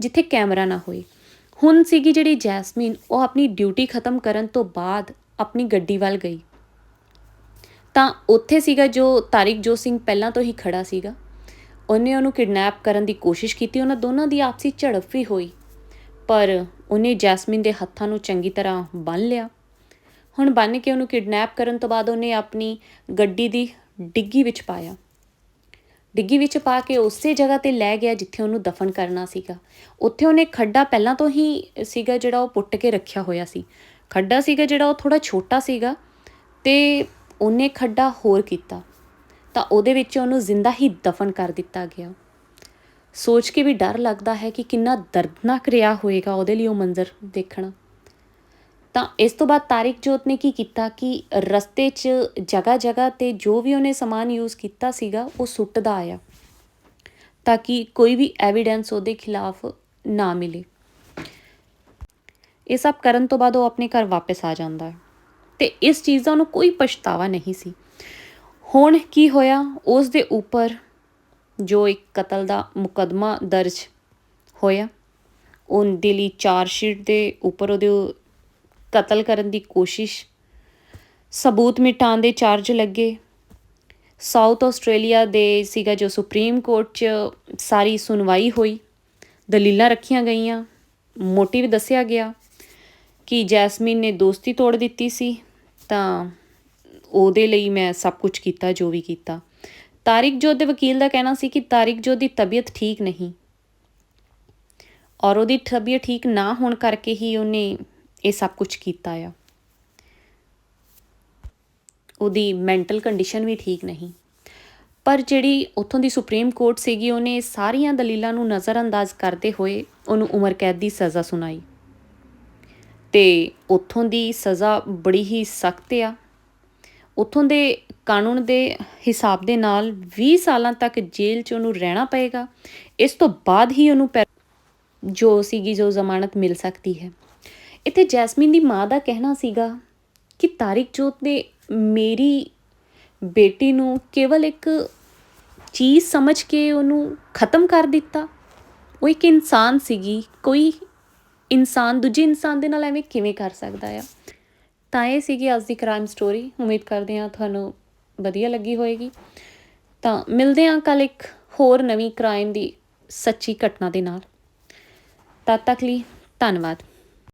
ਜਿੱਥੇ ਕੈਮਰਾ ਨਾ ਹੋਏ। ਹੁਣ ਸੀਗੀ ਜਿਹੜੀ ਜੈਸਮੀਨ, ਉਹ ਆਪਣੀ ਡਿਊਟੀ ਖਤਮ ਕਰਨ ਤੋਂ ਬਾਅਦ ਆਪਣੀ ਗੱਡੀ ਵੱਲ ਗਈ। ਤਾਂ ਉੱਥੇ ਸੀਗਾ ਜੋ ਤਾਰਿਕ ਤਾਰਿਕਜੋਤ ਸਿੰਘ ਪਹਿਲਾਂ ਤੋਂ ਹੀ ਖੜਾ ਸੀਗਾ। ਉਹਨੇ ਉਹਨੂੰ ਕਿਡਨੈਪ ਕਰਨ ਦੀ ਕੋਸ਼ਿਸ਼ ਕੀਤੀ, ਉਹਨਾਂ ਦੋਨਾਂ ਦੀ ਆਪਸੀ ਝੜਪ ਵੀ ਹੋਈ। ਪਰ ਉਹਨੇ ਜੈਸਮੀਨ ਦੇ ਹੱਥਾਂ ਨੂੰ ਚੰਗੀ ਤਰ੍ਹਾਂ ਬੰਨ੍ਹ ਲਿਆ। ਹੁਣ ਬੰਨ੍ਹ ਕੇ ਉਹਨੂੰ ਕਿਡਨੈਪ ਕਰਨ ਤੋਂ ਬਾਅਦ ਉਹਨੇ ਆਪਣੀ ਗੱਡੀ ਦੀ ਡਿੱਗੀ ਵਿੱਚ ਪਾਇਆ। ਡਿੱਗੀ ਵਿੱਚ ਪਾ ਕੇ ਉਸੇ ਜਗ੍ਹਾ ਤੇ ਲੈ ਗਿਆ ਜਿੱਥੇ ਉਹਨੂੰ ਦਫਨ ਕਰਨਾ ਸੀਗਾ। ਉੱਥੇ ਉਹਨੇ ਖੱਡਾ ਪਹਿਲਾਂ ਤੋਂ ਹੀ ਸੀਗਾ ਜਿਹੜਾ ਉਹ ਪੁੱਟ ਕੇ ਰੱਖਿਆ ਹੋਇਆ ਸੀ। ਖੱਡਾ ਸੀਗਾ ਜਿਹੜਾ ਉਹ ਥੋੜਾ ਛੋਟਾ ਸੀਗਾ ਤੇ ਉਹਨੇ ਖੱਡਾ ਹੋਰ ਕੀਤਾ। ਤਾਂ ਉਹਦੇ ਵਿੱਚ ਉਹਨੂੰ ਜ਼ਿੰਦਾ ਹੀ ਦਫਨ ਕਰ ਦਿੱਤਾ ਗਿਆ। ਸੋਚ ਕੇ ਵੀ ਡਰ ਲੱਗਦਾ ਹੈ ਕਿ ਕਿੰਨਾ ਦਰਦਨਾਕ ਰਿਹਾ ਹੋਏਗਾ ਉਹਦੇ ਲਈ ਉਹ ਮੰਜ਼ਰ ਦੇਖਣਾ। ਤਾਂ ਇਸ ਤੋਂ ਬਾਅਦ ਤਾਰਿਕ ਜੋਤ ਨੇ ਕੀ ਕੀਤਾ ਕਿ ਰਸਤੇ 'ਚ ਜਗ੍ਹਾ ਜਗ੍ਹਾ ਤੇ ਜੋ ਵੀ ਉਹਨੇ ਸਮਾਨ ਯੂਜ਼ ਕੀਤਾ ਸੀਗਾ, ਉਹ ਸੁੱਟਦਾ ਆਇਆ ਤਾਂ ਕਿ ਕੋਈ ਵੀ ਐਵੀਡੈਂਸ ਉਹਦੇ ਖਿਲਾਫ ਨਾ ਮਿਲੇ। ਇਹ ਸਭ ਕਰਨ ਤੋਂ ਬਾਅਦ ਉਹ ਆਪਣੇ ਘਰ ਵਾਪਸ ਆ ਜਾਂਦਾ ਹੈ ਤੇ ਇਸ ਚੀਜ਼ ਦਾ ਉਹਨੂੰ ਕੋਈ ਪਛਤਾਵਾ ਨਹੀਂ ਸੀ। ਹੁਣ ਕੀ ਹੋਇਆ? ਉਸ ਦੇ ਉੱਪਰ ਜੋ ਇੱਕ ਕਤਲ ਦਾ ਮੁਕੱਦਮਾ ਦਰਜ ਹੋਇਆ ਉਹਦੇ ਲਈ ਚਾਰਜ ਸ਼ੀਟ ਦੇ ਉੱਪਰ ਉਹਦੇ ਕਤਲ ਕਰਨ ਦੀ ਕੋਸ਼ਿਸ਼। ਸਬੂਤ ਮਿਟਾਉਣ ਦੇ ਚਾਰਜ ਲੱਗੇ। ਸਾਊਥ ਆਸਟ੍ਰੇਲੀਆ ਦੇ ਸੀਗਾ ਜੋ ਸੁਪਰੀਮ ਕੋਰਟ 'ਚ ਸਾਰੀ ਸੁਣਵਾਈ ਹੋਈ। ਦਲੀਲਾਂ ਰੱਖੀਆਂ ਗਈਆਂ। ਮੋਟਿਵ ਦੱਸਿਆ ਗਿਆ ਕਿ ਜੈਸਮੀਨ ਨੇ ਦੋਸਤੀ ਤੋੜ ਦਿੱਤੀ ਸੀ। ਤਾਂ ਉਹਦੇ ਲਈ ਮੈਂ ਸਭ ਕੁਝ ਕੀਤਾ, ਜੋ ਵੀ ਕੀਤਾ। ਤਾਰਿਕ ਜੋਤ ਦੇ ਵਕੀਲ ਦਾ ਕਹਿਣਾ ਸੀ ਕਿ ਤਾਰਿਕ ਜੋਤ ਦੀ ਤਬੀਅਤ ਠੀਕ ਨਹੀਂ। ਔਰ ਉਹਦੀ ਤਬੀਅਤ ਠੀਕ ਨਾ ਹੋਣ ਕਰਕੇ ਹੀ ਉਹਨੇ ਇਹ ਸਭ ਕੁਝ ਕੀਤਾ ਆ। ਉਹਦੀ ਮੈਂਟਲ ਕੰਡੀਸ਼ਨ ਵੀ ਠੀਕ ਨਹੀਂ। ਪਰ ਜਿਹੜੀ ਉੱਥੋਂ ਦੀ ਸੁਪਰੀਮ ਕੋਰਟ ਸੀਗੀ, ਉਹਨੇ ਸਾਰੀਆਂ ਦਲੀਲਾਂ ਨੂੰ ਨਜ਼ਰਅੰਦਾਜ਼ ਕਰਦੇ ਹੋਏ ਉਹਨੂੰ ਉਮਰ ਕੈਦ ਦੀ ਸਜ਼ਾ ਸੁਣਾਈ। ਤੇ ਉੱਥੋਂ ਦੀ ਸਜ਼ਾ ਬੜੀ ਹੀ ਸਖਤ ਆ। ਉੱਥੋਂ ਦੇ ਕਾਨੂੰਨ ਦੇ ਹਿਸਾਬ ਦੇ ਨਾਲ 20 ਸਾਲਾਂ ਤੱਕ ਜੇਲ੍ਹ 'ਚ ਉਹਨੂੰ ਰਹਿਣਾ ਪਏਗਾ। ਇਸ ਤੋਂ ਬਾਅਦ ਹੀ ਉਹਨੂੰ ਪੈ- ਜੋ ਸੀਗੀ, ਜੋ ਜ਼ਮਾਨਤ ਮਿਲ ਸਕਦੀ ਹੈ। ਇੱਥੇ ਜੈਸਮੀਨ ਦੀ ਮਾਂ ਦਾ ਕਹਿਣਾ ਸੀਗਾ ਕਿ ਤਾਰਿਕ ਜੋਤ ਨੇ ਮੇਰੀ ਬੇਟੀ ਨੂੰ ਕੇਵਲ ਇੱਕ ਚੀਜ਼ ਸਮਝ ਕੇ ਉਹਨੂੰ ਖਤਮ ਕਰ ਦਿੱਤਾ। ਉਹ ਇੱਕ ਇਨਸਾਨ ਸੀਗੀ, ਕੋਈ ਇਨਸਾਨ ਦੂਜੇ ਇਨਸਾਨ ਦੇ ਨਾਲ ਐਵੇਂ ਕਿਵੇਂ ਕਰ ਸਕਦਾ ਆ? ਤਾਂ ਇਹ ਸੀਗੀ ਅੱਜ ਦੀ ਕ੍ਰਾਈਮ ਸਟੋਰੀ ਉਮੀਦ ਕਰਦੇ ਹਾਂ ਤੁਹਾਨੂੰ ਵਧੀਆ ਲੱਗੀ ਹੋਏਗੀ। ਤਾਂ ਮਿਲਦੇ ਹਾਂ ਕੱਲ ਇੱਕ ਹੋਰ ਨਵੀਂ ਕ੍ਰਾਈਮ ਦੀ ਸੱਚੀ ਘਟਨਾ ਦੇ ਨਾਲ। ਤਦ ਤੱਕ ਲਈ ਧੰਨਵਾਦ।